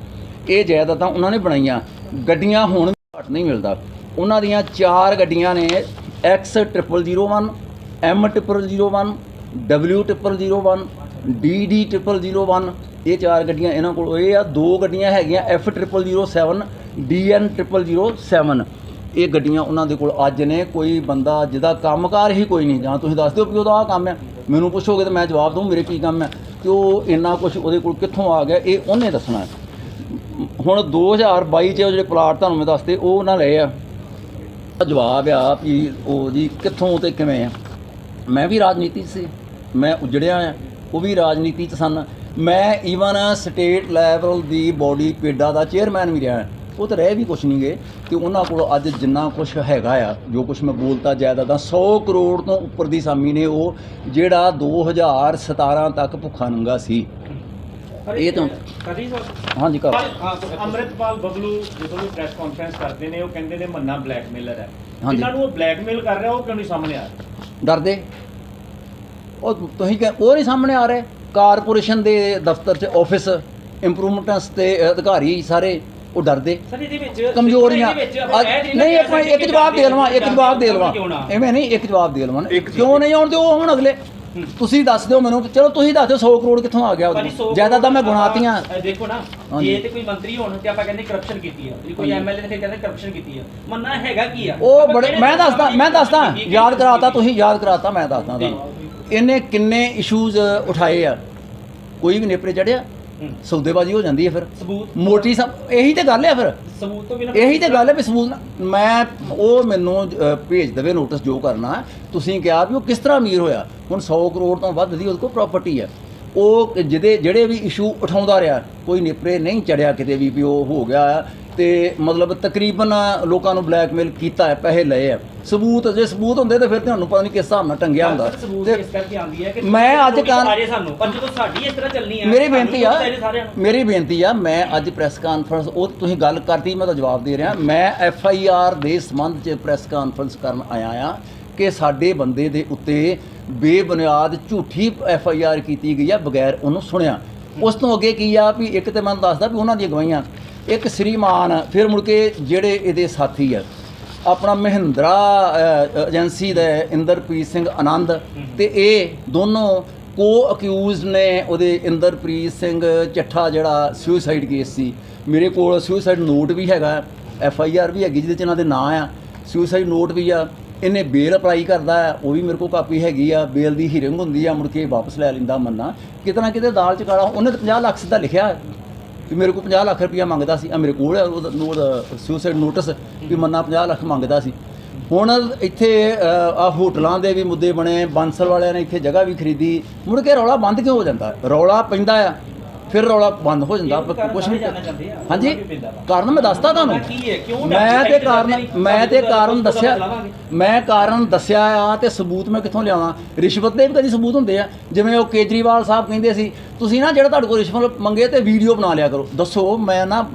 ਇਹ ਜਾਇਦਾਦਾਂ ਉਹਨਾਂ ਨੇ ਬਣਾਈਆਂ। ਗੱਡੀਆਂ ਹੁਣ ਘੱਟ ਨਹੀਂ ਮਿਲਦਾ। ਉਹਨਾਂ ਦੀਆਂ ਚਾਰ ਗੱਡੀਆਂ ਨੇ X 0001 M 0001 ਇਹ ਚਾਰ ਗੱਡੀਆਂ ਇਹਨਾਂ ਕੋਲ, ਇਹ ਆ ਦੋ ਗੱਡੀਆਂ ਹੈਗੀਆਂ F 0007 DN 0007 ਇਹ ਗੱਡੀਆਂ ਉਹਨਾਂ ਦੇ ਕੋਲ ਅੱਜ ਨੇ, ਕੋਈ ਬੰਦਾ ਜਿਹਦਾ ਕੰਮਕਾਰ ਹੀ ਕੋਈ ਨਹੀਂ। ਜਾਂ ਤੁਸੀਂ ਦੱਸ ਦਿਓ ਵੀ ਉਹਦਾ ਆ ਕੰਮ ਹੈ ਮੈਨੂੰ ਪੁੱਛੋਗੇ ਤਾਂ ਮੈਂ ਜਵਾਬ ਦਊਂ, ਮੇਰੇ ਕੀ ਕੰਮ ਹੈ ਤੇ ਉਹ ਇੰਨਾ ਕੁਝ ਉਹਦੇ ਕੋਲ ਕਿੱਥੋਂ ਆ ਗਿਆ, ਇਹ ਉਹਨੇ ਦੱਸਣਾ। ਹੈ ਹੁਣ 2022 ਚ ਉਹ ਜਿਹੜੇ ਪਲਾਟ ਤੁਹਾਨੂੰ ਮੈਂ ਦੱਸਦੇ ਉਹ ਉਹਨਾਂ ਲਏ ਆ। ਜਵਾਬ ਆ ਵੀ ਉਹ ਜੀ ਕਿੱਥੋਂ ਤੇ ਕਿਵੇਂ ਆ। ਮੈਂ ਵੀ ਰਾਜਨੀਤੀ 'ਚ ਸੀ। ਮੈਂ ਉਜੜਿਆ ਆ। ਉਹ ਵੀ ਰਾਜਨੀਤੀ 'ਚ ਸਨ। ਮੈਂ ਈਵਨ ਸਟੇਟ ਲੈਵਲ ਦੀ ਬੋਡੀ ਪੇਡਾ ਦਾ ਚੇਅਰਮੈਨ ਵੀ ਰਿਹਾ ਉਹ ਤਾਂ ਰਹਿ ਵੀ ਕੁਛ ਨਹੀਂ ਗਏ ਤੇ ਉਹਨਾਂ ਕੋਲ ਅੱਜ ਜਿੰਨਾ ਕੁਛ ਹੈਗਾ ਆ ਜੋ ਕੁਛ ਮੈਂ ਬੋਲਤਾ ਜਾਇਦਾਦਾਂ 100 ਕਰੋੜ ਤੋਂ ਉੱਪਰ ਦੀ ਸਾਮੀ ਨੇ ਉਹ ਜਿਹੜਾ 2017 ਤੱਕ ਭੁੱਖਾ ਨੰਗਾ ਸੀ। ਇਹ ਤਾਂ ਹਾਂਜੀ ਕਰ। ਅੰਮ੍ਰਿਤਪਾਲ ਬਬਲੂ ਜਦੋਂ ਵੀ ਪ੍ਰੈਸ ਕਾਨਫਰੰਸ ਕਰਦੇ ਨੇ ਉਹ ਕਹਿੰਦੇ ਨੇ ਮੰਨਾ ਬਲੈਕਮੇਲਰ ਹੈ। ਜਿਨ੍ਹਾਂ ਨੂੰ ਉਹ ਬਲੈਕਮੇਲ ਕਰ ਰਿਹਾ ਉਹ ਕਿਉਂ ਨਹੀਂ ਸਾਹਮਣੇ ਆ ਰਿਹਾ? ਡਰਦੇ। ਉਹ ਤੁਸੀਂ ਕਹ ਉਹ ਨਹੀਂ ਸਾਹਮਣੇ ਆ ਰਹੇ? ਕਾਰਪੋਰੇਸ਼ਨ ਦੇ ਦਫ਼ਤਰ 'ਚ ਆਫਿਸ ਇੰਪਰੂਵਮੈਂਟਸ ਤੇ ਅਧਿਕਾਰੀ ਸਾਰੇ ਉਹ ਡਰਦੇ। ਸਰ ਇਹਦੇ ਵਿੱਚ ਕਮਜ਼ੋਰੀਆਂ। ਨਹੀਂ ਆਪਾਂ ਇੱਕ ਜਵਾਬ ਦੇ ਲਵਾਂ ਇੱਕ ਜਵਾਬ ਦੇ ਲਵਾਂ? ਐਵੇਂ ਨਹੀਂ ਇੱਕ ਜਵਾਬ ਦੇ ਲਵਾਂ। ਕਿਉਂ ਨਹੀਂ ਆਉਣ ਦਿਓ ਉਹ ਹੁਣ ਅਗਲੇ? ਤੁਸੀਂ ਦੱਸ ਦਿਓ ਮੈਨੂੰ ਚਲੋ ਤੁਸੀਂ ਦੱਸ ਦਿਓ 100 ਕਰੋੜ ਕਿੱਥੋਂ ਆ ਗਿਆ ਉਹਦੇ ਜਾਇਦਾਦਾਂ ਮੈਂ ਗੁਣਾਤੀਆਂ। ਦੇਖੋ ਨਾ। ਜੇ ਤੇ ਕੋਈ ਮੰਤਰੀ ਹੋਣ ਤੇ ਆਪਾਂ ਕਹਿੰਦੇ ਕਰਪਸ਼ਨ ਕੀਤੀ ਆ। ਜੇ ਕੋਈ। ਐਮਐਲਏ ਤੇ ਕਹਿੰਦੇ ਕਰਪਸ਼ਨ ਕੀਤੀ ਆ। ਮੰਨਣਾ ਹੈਗਾ ਕੀ ਆ? ਉਹ ਮੈਂ ਦੱਸਦਾ ਮੈਂ ਦੱਸਦਾ। ਯਾਦ? ਕਰਾਤਾ ਤੁਸੀਂ ਯਾਦ ਕਰਾਤਾ ਮੈਂ ਦੱਸਦਾ ਤੁਹਾਨੂੰ। ਇਹਨੇ ਕਿੰਨੇ ਇਸ਼ੂਜ਼ ਉਠਾਏ ਆ? ਕੋਈ ਵੀ ਨੇਪਰੇ ਚੜਿਆ। ਸੌਦੇਬਾਜ਼ੀ ਹੋ ਜਾਂਦੀ ਹੈ ਫਿਰ। ਸਬੂਤ? ਮੋਟੀ ਸਭ ਇਹੀ ਤੇ ਗੱਲ ਹੈ ਫਿਰ। ਸਬੂਤ ਤੋਂ ਬਿਨਾਂ ਇਹੀ ਤੇ ਗੱਲ ਹੈ ਵੀ ਸਬੂਤ ਮੈਂ ਉਹ ਮੈਨੂੰ ਭੇਜ ਦੇਵੇ ਨੋਟਿਸ ਜੋ ਕਰਨਾ। ਤੁਸੀਂ ਕਿਹਾ ਵੀ ਉਹ ਕਿਸ ਤਰ੍ਹਾਂ ਅਮੀਰ ਹੋਇਆ? ਹੁਣ 100 ਕਰੋੜ ਤੋਂ ਵੱਧ ਦੀ ਉਹਦੇ ਕੋਲ ਪ੍ਰਾਪਰਟੀ ਹੈ। ਉਹ ਜਿਹਦੇ ਜਿਹੜੇ ਵੀ ਇਸ਼ੂ ਉਠਾਉਂਦਾ ਰਿਹਾ ਕੋਈ ਨਿਪਰੇ ਨਹੀਂ ਚੜਿਆ ਕਿਤੇ ਵੀ ਵੀ ਉਹ ਹੋ ਗਿਆ। ਤੇ ਮਤਲਬ ਤਕਰੀਬਨ ਲੋਕਾਂ ਨੂੰ ਬਲੈਕਮੇਲ ਕੀਤਾ ਹੈ ਪੈਸੇ ਲਏ ਆ ਸਬੂਤ ਜੇ ਸਬੂਤ ਹੁੰਦੇ ਤੇ ਫਿਰ ਤੁਹਾਨੂੰ ਪਤਾ ਨਹੀਂ ਕਿਸ ਹਿਸਾਬ ਨਾਲ ਟੰਗਿਆ ਹੁੰਦਾ। ਸਬੂਤ ਤੇ ਇਸ ਕਰਕੇ ਆਉਂਦੀ ਹੈ ਕਿ ਮੈਂ ਅੱਜ ਕਾਨ- ਸਾਰੇ ਸਾਨੂੰ ਪਰ ਜਦੋਂ ਸਾਡੀ ਇਸ ਤਰ੍ਹਾਂ ਚੱਲਣੀ ਆ ਮੇਰੀ ਬੇਨਤੀ ਆ ਮੇਰੀ ਬੇਨਤੀ ਆ ਮੈਂ ਅੱਜ ਪ੍ਰੈਸ ਕਾਨਫਰੰਸ ਉਹ ਤੁਸੀਂ ਗੱਲ ਕਰਤੀ ਮੈਂ ਤਾਂ ਜਵਾਬ ਦੇ ਰਿਹਾ। ਮੈਂ ਐਫ ਆਈ ਆਰ ਦੇ ਸੰਬੰਧ 'ਚ ਪ੍ਰੈਸ ਕਾਨਫਰੰਸ ਕਰਨ ਆਇਆ ਆ ਕਿ ਸਾਡੇ ਬੰਦੇ ਦੇ ਉੱਤੇ ਬੇਬੁਨਿਆਦ ਝੂਠੀ ਐਫ ਆਈ ਆਰ ਕੀਤੀ ਗਈ ਆ ਬਗੈਰ ਉਹਨੂੰ ਸੁਣਿਆ। ਉਸ ਤੋਂ ਅੱਗੇ ਕੀ ਆ ਵੀ ਇੱਕ ਤੇ ਮੈਂ ਦੱਸਦਾ ਵੀ ਉਹਨਾਂ ਦੀਆਂ ਗਵਾਹੀਆਂ ਇੱਕ ਸ੍ਰੀਮਾਨ, ਫਿਰ ਮੁੜ ਕੇ ਜਿਹੜੇ ਇਹਦੇ ਸਾਥੀ ਆ, ਆਪਣਾ ਮਹਿੰਦਰਾ ਏਜੰਸੀ ਦਾ ਇੰਦਰਪ੍ਰੀਤ ਸਿੰਘ ਆਨੰਦ ਤੇ ਇਹ ਦੋਨੋਂ ਕੋ ਅਕਿਊਜ਼ਡ ਨੇ ਉਹਦੇ ਇੰਦਰਪ੍ਰੀਤ ਸਿੰਘ ਚੱਠਾ ਜਿਹੜਾ ਸੁਸਾਈਡ ਕੇਸ ਸੀ। ਮੇਰੇ ਕੋਲ ਸੁਸਾਈਡ ਨੋਟ ਵੀ ਹੈਗਾ ਐਫ ਆਈ ਆਰ ਵੀ ਹੈਗੀ ਜਿਹਦੇ ਚ ਇਹਨਾਂ ਦੇ ਨਾਂ ਆ। ਸੁਸਾਈਡ ਨੋਟ ਵੀ ਆ, ਇਹਨੇ ਬੇਲ ਅਪਲਾਈ ਕਰਦਾ ਉਹ ਵੀ ਮੇਰੇ ਕੋਲ ਕਾਪੀ ਹੈਗੀ ਆ ਬੇਲ ਦੀ ਹੀਰਿੰਗ ਹੁੰਦੀ ਆ, ਮੁੜ ਕੇ ਵਾਪਸ ਲੈ ਲੈਂਦਾ ਮੰਨਾ ਕਿਤੇ ਨਾ ਕਿਤੇ ਦਾਲ ਚ ਕਾਲਾ, ਉਹਨੇ ਤਾਂ 50 ਲੱਖ ਸਿੱਧਾ ਲਿਖਿਆ। ਵੀ ਮੇਰੇ ਕੋਲ 50 ਲੱਖ ਰੁਪਇਆ ਮੰਗਦਾ ਸੀ। ਆ ਮੇਰੇ ਕੋਲ ਹੈ ਉਹਦਾ ਨੋਟ ਸੁਸਾਈਡ ਨੋਟਿਸ ਵੀ ਮੰਨਾ 50 ਲੱਖ ਮੰਗਦਾ ਸੀ। ਹੁਣ ਇੱਥੇ ਆ ਹੋਟਲਾਂ ਦੇ ਵੀ ਮੁੱਦੇ ਬਣੇ, ਬਾਂਸਲ ਵਾਲਿਆਂ ਨੇ ਇੱਥੇ ਜਗ੍ਹਾ ਵੀ ਖਰੀਦੀ। ਮੁੜ ਕੇ ਰੌਲਾ ਬੰਦ ਕਿਉਂ ਹੋ ਜਾਂਦਾ? ਰੌਲਾ ਪੈਂਦਾ ਆ। ਫਿਰ ਰੌਲਾ ਬੰਦ ਹੋ ਜਾਂਦਾ ਕੁਝ ਸਾਰੇ ਨਹੀਂ। ਹਾਂਜੀ? ਕਾਰਨ ਮੈਂ ਦੱਸਦਾ ਤੁਹਾਨੂੰ ਕੀ ਹੈ? ਕਿਉਂ ਮੈਂ ਤੇ ਕਾਰਨ? ਮੈਂ ਤੇ ਕਾਰਨ ਦੱਸਿਆ। ਮੈਂ ਕਾਰਨ ਦੱਸਿਆ ਆ ਤੇ ਸਬੂਤ ਮੈਂ ਕਿੱਥੋਂ ਲਿਆਵਾਂ ਰਿਸ਼ਵਤ ਦੇ ਵੀ ਕਦੀ ਸਬੂਤ ਹੁੰਦੇ ਆ ਜਿਵੇਂ ਉਹ ਕੇਜਰੀਵਾਲ ਸਾਹਿਬ ਕਹਿੰਦੇ ਸੀ ਤੁਸੀਂ ਨਾ ਜਿਹੜਾ ਤੁਹਾਡੇ ਕੋਲ ਰਿਸ਼ਵਤ ਮੰਗੇ ਤੇ ਵੀਡੀਓ ਬਣਾ ਲਿਆ ਕਰੋ ਦੱਸੋ ਮੈਂ ਨਾ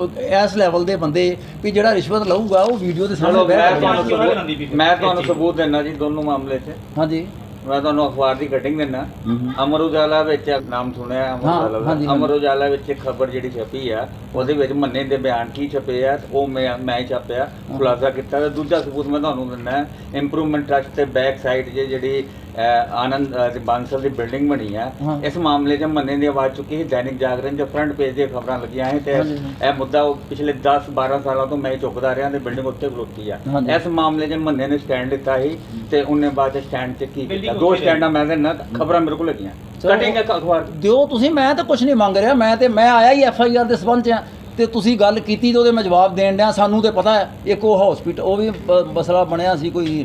ਇਸ ਲੈਵਲ ਦੇ ਬੰਦੇ ਵੀ ਜਿਹੜਾ ਰਿਸ਼ਵਤ ਲਊਗਾ ਉਹ ਵੀਡੀਓ ਦੇ ਸਾਹਮਣੇ ਮੈਂ ਤੁਹਾਨੂੰ ਸਬੂਤ ਬਣਾਉਂਦੀ ਵੀ? ਮੈਂ ਤੁਹਾਨੂੰ ਸਬੂਤ ਦੇਣਾ ਜੀ ਦੋਨੋਂ ਮਾਮਲੇ 'ਚ ਹਾਂਜੀ ਮੈਂ ਤੁਹਾਨੂੰ ਅਖਬਾਰ ਦੀ ਕਟਿੰਗ ਦਿੰਦਾ ਹਮ। ਅਮਰ ਉਜਾਲਾ ਵਿੱਚ ਨਾਮ ਸੁਣਿਆ ਅਮਰ ਉਜਾਲਾ ਦਾ ਅਮਰ। ਉਜਾਲਾ ਵਿੱਚ ਖਬਰ ਜਿਹੜੀ ਛਪੀ ਆ ਉਹਦੇ ਵਿੱਚ ਮੰਨੇ ਦੇ ਬਿਆਨ ਕੀ ਛਪੇ ਆ ਉਹ ਮੈਂ ਮੈਂ ਹੀ ਛਾਪਿਆ ਖੁਲਾਸਾ ਕੀਤਾ ਤੇ ਦੂਜਾ ਸਬੂਤ ਮੈਂ ਤੁਹਾਨੂੰ ਦਿੰਦਾ ਇੰਪਰੂਵਮੈਂਟ ਟਰਸਟ ਤੇ ਬੈਕ ਸਾਈਡ ਜੇ ਜਿਹੜੀ ਆਨੰਦ ਬਾਂਸਲ ਦੀ ਬਿਲਡਿੰਗ ਬਣੀ ਆ ਹਾਂ। ਇਸ ਮਾਮਲੇ 'ਚ ਮੰਨੇ ਦੀ ਆਵਾਜ਼ ਚੁੱਕੀ ਸੀ ਦੈਨਿਕ ਜਾਗਰਣ 'ਚ ਫਰੰਟ ਪੇਜ ਦੀਆਂ ਖਬਰਾਂ ਲੱਗੀਆਂ ਸੀ ਤੇ ਹਾਂਜੀ। ਇਹ ਮੁੱਦਾ ਉਹ ਪਿਛਲੇ 10 12 ਸਾਲਾਂ ਤੋਂ ਮੈਂ ਹੀ ਚੁੱਕਦਾ ਰਿਹਾ ਤੇ ਬਿਲਡਿੰਗ ਉੱਥੇ ਖਲੋਤੀ ਆ ਹਾਂਜੀ। ਇਸ ਮਾਮਲੇ 'ਚ ਮੰਨੇ ਨੇ ਸਟੈਂਡ ਲਿੱਤਾ ਸੀ ਤੇ ਉਹਨੇ ਬਾਅਦ 'ਚ ਸਟੈਂਡ 'ਚ ਕੀ ਕੀਤਾ Building ਦੋ ਉੱਥੇ ਸਟੈਂਡਾਂ ਮੈਂ ਦੇਣਾ ਖਬਰਾਂ ਮੇਰੇ ਕੋਲ ਲੱਗੀਆਂ ਚਲੋ। ਕਟਿੰਗ ਇੱਕ ਅਖਬਾਰ 'ਚ। ਦਿਓ ਤੁਸੀਂ ਮੈਂ ਤਾਂ ਕੁਝ ਨਹੀਂ ਮੰਗ ਰਿਹਾ ਮੈਂ ਤੇ ਮੈਂ ਆਇਆ ਹੀ ਐਫ ਆਈ ਆਰ ਦੇ ਸਬੰਧ ਚ ਆ ਤੇ ਤੁਸੀਂ ਗੱਲ ਕੀਤੀ ਤੇ ਉਹਦੇ ਮੈਂ ਜਵਾਬ ਦੇਣ ਡਿਆ ਸਾਨੂੰ ਤੇ ਪਤਾ ਹੈ ਇੱਕ ਉਹ ਹਸਪੀਟਲ ਉਹ ਵੀ ਬ- ਮਸਲਾ ਬਣਿਆ ਸੀ ਕੋਈ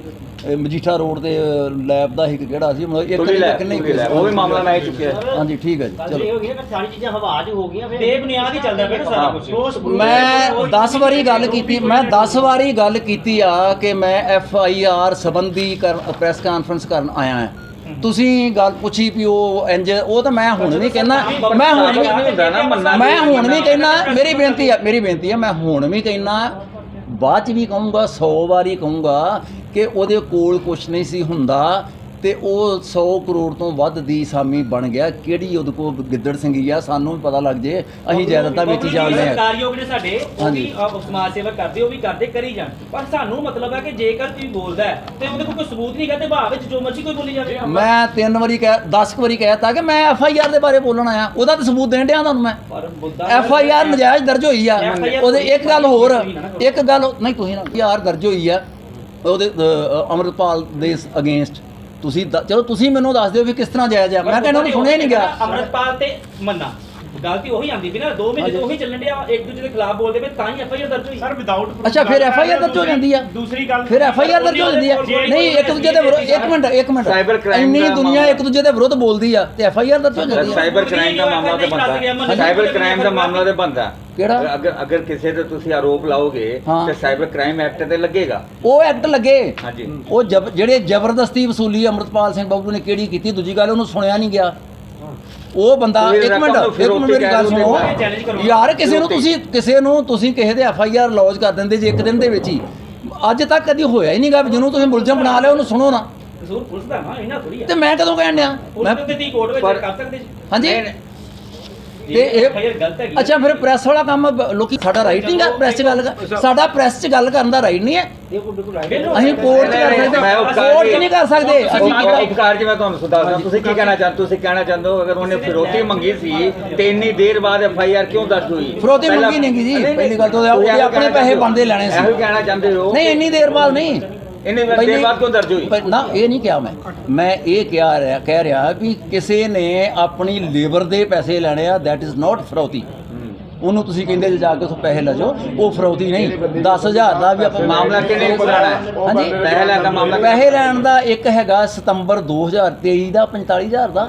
ਮਜੀਠਾ ਰੋਡ ਤੇ ਲੈਬ ਦਾ ਇੱਕ ਕਿਹੜਾ ਸੀ ਮਤਲਬ ਇੱਕ ਨਹੀਂ ਲੈ ਉਹ ਵੀ ਮਾਮਲਾ ਮੈਂ ਚੁੱਕਿਆ ਹਾਂਜੀ ਠੀਕ ਹੈ ਜੀ ਗੱਲ ਇਹ ਚਲੋ ਹੋ ਨਾ ਕਿ ਸਾਰੀ ਚੀਜ਼ਾਂ ਹਵਾ 'ਚ ਹੋ ਗਈਆਂ ਫਿਰ ਬੇਬੁਨਿਆਦ ਹੀ ਚੱਲਦਾ ਪਿਆ ਸਾਰਾ ਕੁਝ ਮੈਂ 10 ਵਾਰੀ ਗੱਲ ਕੀਤੀ ਮੈਂ 10 ਵਾਰੀ ਗੱਲ ਕੀਤੀ ਆ ਕਿ ਮੈਂ ਐਫ ਆਈ ਆਰ ਸੰਬੰਧੀ ਪ੍ਰੈਸ ਕਾਨਫਰੰਸ ਕਰਨ ਆਇਆ ਹਾਂ। ਤੁਸੀਂ ਗੱਲ ਪੁੱਛੀ ਵੀ ਉਹ ਇੰਜ ਉਹ ਤਾਂ ਮੈਂ ਹੁਣ ਵੀ ਕਹਿਣਾ ਮੈਂ ਹੁਣ ਵੀ ਨਹੀਂ ਹੁੰਦਾ ਨਾ ਮੰਨਣਾ ਮੈਂ ਹੁਣ ਵੀ ਕਹਿਣਾ ਮੇਰੀ ਬੇਨਤੀ ਹੈ ਮੇਰੀ ਬੇਨਤੀ ਹੈ ਮੈਂ ਹੁਣ ਵੀ ਕਹਿਣਾ ਬਾਅਦ ਚ ਵੀ ਕਹੂੰਗਾ 100 ਵਾਰੀ ਕਹੂੰਗਾ ਕਿ ਉਹਦੇ ਕੋਲ ਕੁਝ ਨਹੀਂ ਸੀ ਹੁੰਦਾ। ਤੇ ਉਹ 100 ਕਰੋੜ ਤੋਂ ਵੱਧ ਦੀ ਸਾਮੀ ਬਣ ਗਿਆ। ਕਿਹੜੀ ਉਹਦੇ ਕੋਲ ਗਿੱਦੜ ਸਿੰਘੀ ਆ ਸਾਨੂੰ ਵੀ ਪਤਾ ਲੱਗ ਜੇ। ਅਸੀਂ ਜਾਇਦਾਦਾਂ ਵਿੱਚ ਹੀ ਜਾਣਦੇ ਆ ਸਰਕਾਰਯੋਗ ਨੇ ਸਾਡੇ ਉਹ ਹਾਂਜੀ। ਵੀ ਅਹ, ਸਮਾਜ ਸੇਵਾ ਕਰਦੇ ਉਹ ਵੀ ਕਰਦੇ ਕਰੀ ਜਾਣ। ਪਰ ਸਾਨੂੰ ਮਤਲਬ ਹੈ ਕਿ ਜੇਕਰ ਕੋਈ ਬੋਲਦਾ ਹੈ ਤੇ ਉਹਦੇ ਕੋਲ ਕੋਈ ਸਬੂਤ ਨਹੀਂ ਗਾ ਤੇ ਭਾਵ ਵਿੱਚ ਜੋ ਮਰਜ਼ੀ ਕੋਈ ਬੋਲੀ ਜਾਵੇ। ਮੈਂ ਤਿੰਨ ਵਾਰੀ ਕਹਿ 10 ਵਾਰੀ ਕਹਿਤਾ ਕਿ ਮੈਂ ਐਫ ਆਈ ਆਰ ਦੇ ਬਾਰੇ ਬੋਲਣ ਆਇਆ। ਉਹਦਾ ਤਾਂ ਸਬੂਤ ਦੇਣ ਡਿਆ ਤੁਹਾਨੂੰ ਮੈਂ। ਪਰ ਮੁੱਦਾ ਐਫ ਆਈ ਆਰ ਨਜਾਇਜ਼ ਦਰਜ ਹੋਈ ਆ। FIR ਉਹਦੇ ਇੱਕ ਗੱਲ ਹੋਰ। ਇੱਕ ਗੱਲ ਨਹੀਂ ਤੁਸੀਂ ਨਾ ਯਾਰ ਦਰਜ ਹੋਈ ਆ। ਉਹਦੇ ਅ, ਅਮਰਪਾਲ ਦੇ ਅਗੇਂਸਟ। ਤੁਸੀਂ ਦ- ਚਲੋ ਤੁਸੀਂ ਮੈਨੂੰ ਦੱਸ ਦਿਓ ਵੀ ਕਿਸ ਤਰ੍ਹਾਂ ਜਾਇਜ਼ ਆ ਮੈਂ ਕਹਿੰਦਾ ਉਹਨੂੰ ਸੁਣਿਆ ਹੀ ਨਹੀਂ ਗਿਆ। ਅਮਰਤਪਾਲ ਤੇ ਮੰਨਾ। ਗਲਤੀ ਉਹੀ ਆਂਦੀ ਵੀ ਨਾ ਦੋ ਮਹੀਨੇ ਤੋਂ ਉਹੀ ਚੱਲਣ ਡਿਆ ਇੱਕ ਦੂਜੇ ਦੇ ਖਿਲਾਫ ਬੋਲਦੇ ਪਏ ਤਾਂ ਹੀ ਐਫ ਆਈ ਆਰ ਦਰਜ ਹੋਈ। ਸਰ ਵਿਦਆਊਟ ਅੱਛਾ ਫਿਰ ਐਫ ਆਈ ਆਰ ਦਰਜ ਹੋ ਜਾਂਦੀ ਆ। ਦੂਸਰੀ ਗੱਲ ਫਿਰ ਐਫ ਆਈ ਆਰ ਦਰਜ ਹੋ ਜਾਂਦੀ ਆ। ਨਹੀਂ ਇੱਕ ਦੂਜੇ ਦੇ ਵਿਰੁੱਧ ਇੱਕ ਮਿੰਟ ਇੱਕ ਮਿੰਟ। Cyber crime ਇੰਨੀ ਦਾ ਦੁਨੀਆ। ਇੱਕ ਦੂਜੇ ਦੇ ਵਿਰੁੱਧ ਬੋਲਦੀ ਆ ਤੇ ਐਫ ਆਈ ਆਰ ਦਰਜ ਹੋ ਜਾਂਦੀ ਆ। ਸਾਈਬਰ ਕ੍ਰਾਈਮ ਦਾ ਮਾਮਲਾ ਤੇ ਬੰਦਾ। ਸਾਈਬਰ ਕ੍ਰਾਈਮ ਦਾ ਮਾਮਲਾ ਤੇ ਬੰਦਾ। ਕਿਹੜਾ? ਅਗਰ ਅਗਰ ਕਿਸੇ ਤੇ ਤੁਸੀਂ ਆਰੋਪ ਲਾਓਗੇ। ਤੇ ਸਾਈਬਰ ਕ੍ਰਾਈਮ ਐਕਟ ਤੇ ਲੱਗੇਗਾ। ਉਹ ਐਕਟ ਲੱਗੇ। ਹਾਂਜੀ। ਉਹ ਜਿਹੜੇ ਜ਼ਬਰਦਸਤੀ ਵਸੂਲੀ ਅਮਰਤਪਾਲ ਸਿੰਘ ਬੱਬੂ ਨੇ ਕਿਹੜੀ ਕੀਤੀ ਦੂਜੀ ਗੱਲ ਉਹਨੂੰ ਸੁਣਿਆ ਨਹੀਂ ਗਿਆ। ਉਹ ਬੰਦਾ ਇੱਕ ਮਿੰਟ ਇੱਕ ਫਿਰ ਮਿੰਟ ਮੇਰੀ ਗੱਲ ਸੁਣੋ। ਯਾਰ ਕਿਸੇ ਨੂੰ ਤੁਸੀਂ ਕਿਸੇ ਨੂੰ ਤੁਸੀਂ ਕਿਸੇ ਦੇ ਐਫ ਆਈ ਆਰ ਲੌਜ ਕਰ ਦਿੰਦੇ ਜੇ ਇੱਕ ਦਿਨ ਦੇ ਵਿੱਚ ਹੀ। ਅੱਜ ਤੱਕ ਕਦੀ ਹੋਇਆ ਹੀ ਨਹੀਂਗਾ ਜਿਹਨੂੰ ਤੁਸੀਂ ਮੁਲਜ਼ਮ ਬਣਾ ਲਿਆ ਉਹਨੂੰ ਸੁਣੋ ਨਾ। ਕਸੂਰ ਪੁਲਿਸ ਦਾ ਨਾ ਇਹਨਾਂ ਥੋੜੀ ਆ। ਤੇ ਮੈਂ ਕਦੋਂ ਕਹਿਣ ਡਿਆ? ਮੈਂ ਕੋਰਟ ਵਿੱਚ ਕਰ ਸਕਦੇ ਜੀ। ਹਾਂਜੀ। ਤੇ ਇਹ ਗਲਤ ਹੈਗੀ ਅੱਛਾ ਫਿਰ ਪ੍ਰੈਸ ਵਾਲਾ ਕੰਮ ਬ- ਲੋਕੀ ਸਾਡਾ ਰਾਈਟ ਨਹੀਂ ਗਾ ਪ੍ਰੈਸ 'ਚ ਗੱਲ ਕਰ ਸਾਡਾ ਪ੍ਰੈਸ 'ਚ ਗੱਲ ਕਰਨ ਦਾ ਰਾਈਟ ਨਹੀਂ ਹੈ। ਅਸੀਂ ਕੋਰਟ 'ਚ ਕਰ ਮੈਂ ਸਕਦੇ ਉਪਕਾਰ ਕੋਰਟ 'ਚ ਨਹੀਂ ਕਰ ਸਕਦੇ ਅਸੀਂ ਕੀਤਾ ਉਪਕਾਰ ਜੀ ਮੈਂ ਤੁਹਾਨੂੰ ਸੁਧਾਰਦਾ ਤੁਸੀਂ ਕੀ ਕਹਿਣਾ ਚਾਹੁੰਦੇ ਤੁਸੀਂ ਕਹਿਣਾ ਚਾਹੁੰਦੇ ਹੋ ਅਗਰ ਉਹਨੇ ਫਿਰੋਤੀ ਮੰਗੀ ਸੀ ਤੇ ਇੰਨੀ ਦੇਰ ਬਾਅਦ ਐਫ ਆਈ ਆਰ ਕਿਉਂ ਦਰਜ ਹੋਈ ਫਿਰੌਤੀ ਮੰਗੀ ਨਹੀਂ ਗੀ ਜੀ। ਪਹਿਲੀ ਗੱਲ ਤਾਂ ਉਹਦੇ ਆਪਣੇ ਪੈਸੇ ਹੋ। ਬਣਦੇ ਲੈਣੇ ਸੀ। ਇਹੋ ਕਹਿਣਾ ਚਾਹੁੰਦੇ ਹੋ ਨਹੀਂ ਇੰਨੀ ਦੇਰ ਬਾਅਦ ਨਹੀਂ ਪਹਿਲੀ- ਬਾਅਦ ਕਿਉਂ ਦਰਜ ਹੋਈ? ਨਾ ਇਹ ਨਹੀਂ ਕਿਹਾ ਮੈਂ। ਮੈਂ ਇਹ ਕਿਹਾ ਰਿਹਾ ਕਹਿ ਰਿਹਾ ਵੀ ਕਿਸੇ ਨੇ ਆਪਣੀ ਲੇਬਰ ਦੇ ਪੈਸੇ ਲੈਣੇ ਆ that is not ਫਰੌਤੀ। ਉਹਨੂੰ ਤੁਸੀਂ ਕਹਿੰਦੇ ਜੇ ਕੇ ਉਸ ਪੈਸੇ ਲੈ ਜਾਓ ਉਹ ਫਰੌਤੀ ਨਹੀਂ। 10000 ਦਾ ਵੀ ਆਪਾਂ ਮਾਮਲਾ ਕਿੰਨੇ ਪੁਰਾਣਾ ਹੈ? ਹਾਂਜੀ? ਪੈਸੇ ਲੈਣ ਦਾ ਮਾਮਲਾ ਪੈਸੇ ਲੈਣ ਦਾ ਇੱਕ ਹੈਗਾ ਸਤੰਬਰ 2023 ਦਾ 45000 ਦਾ।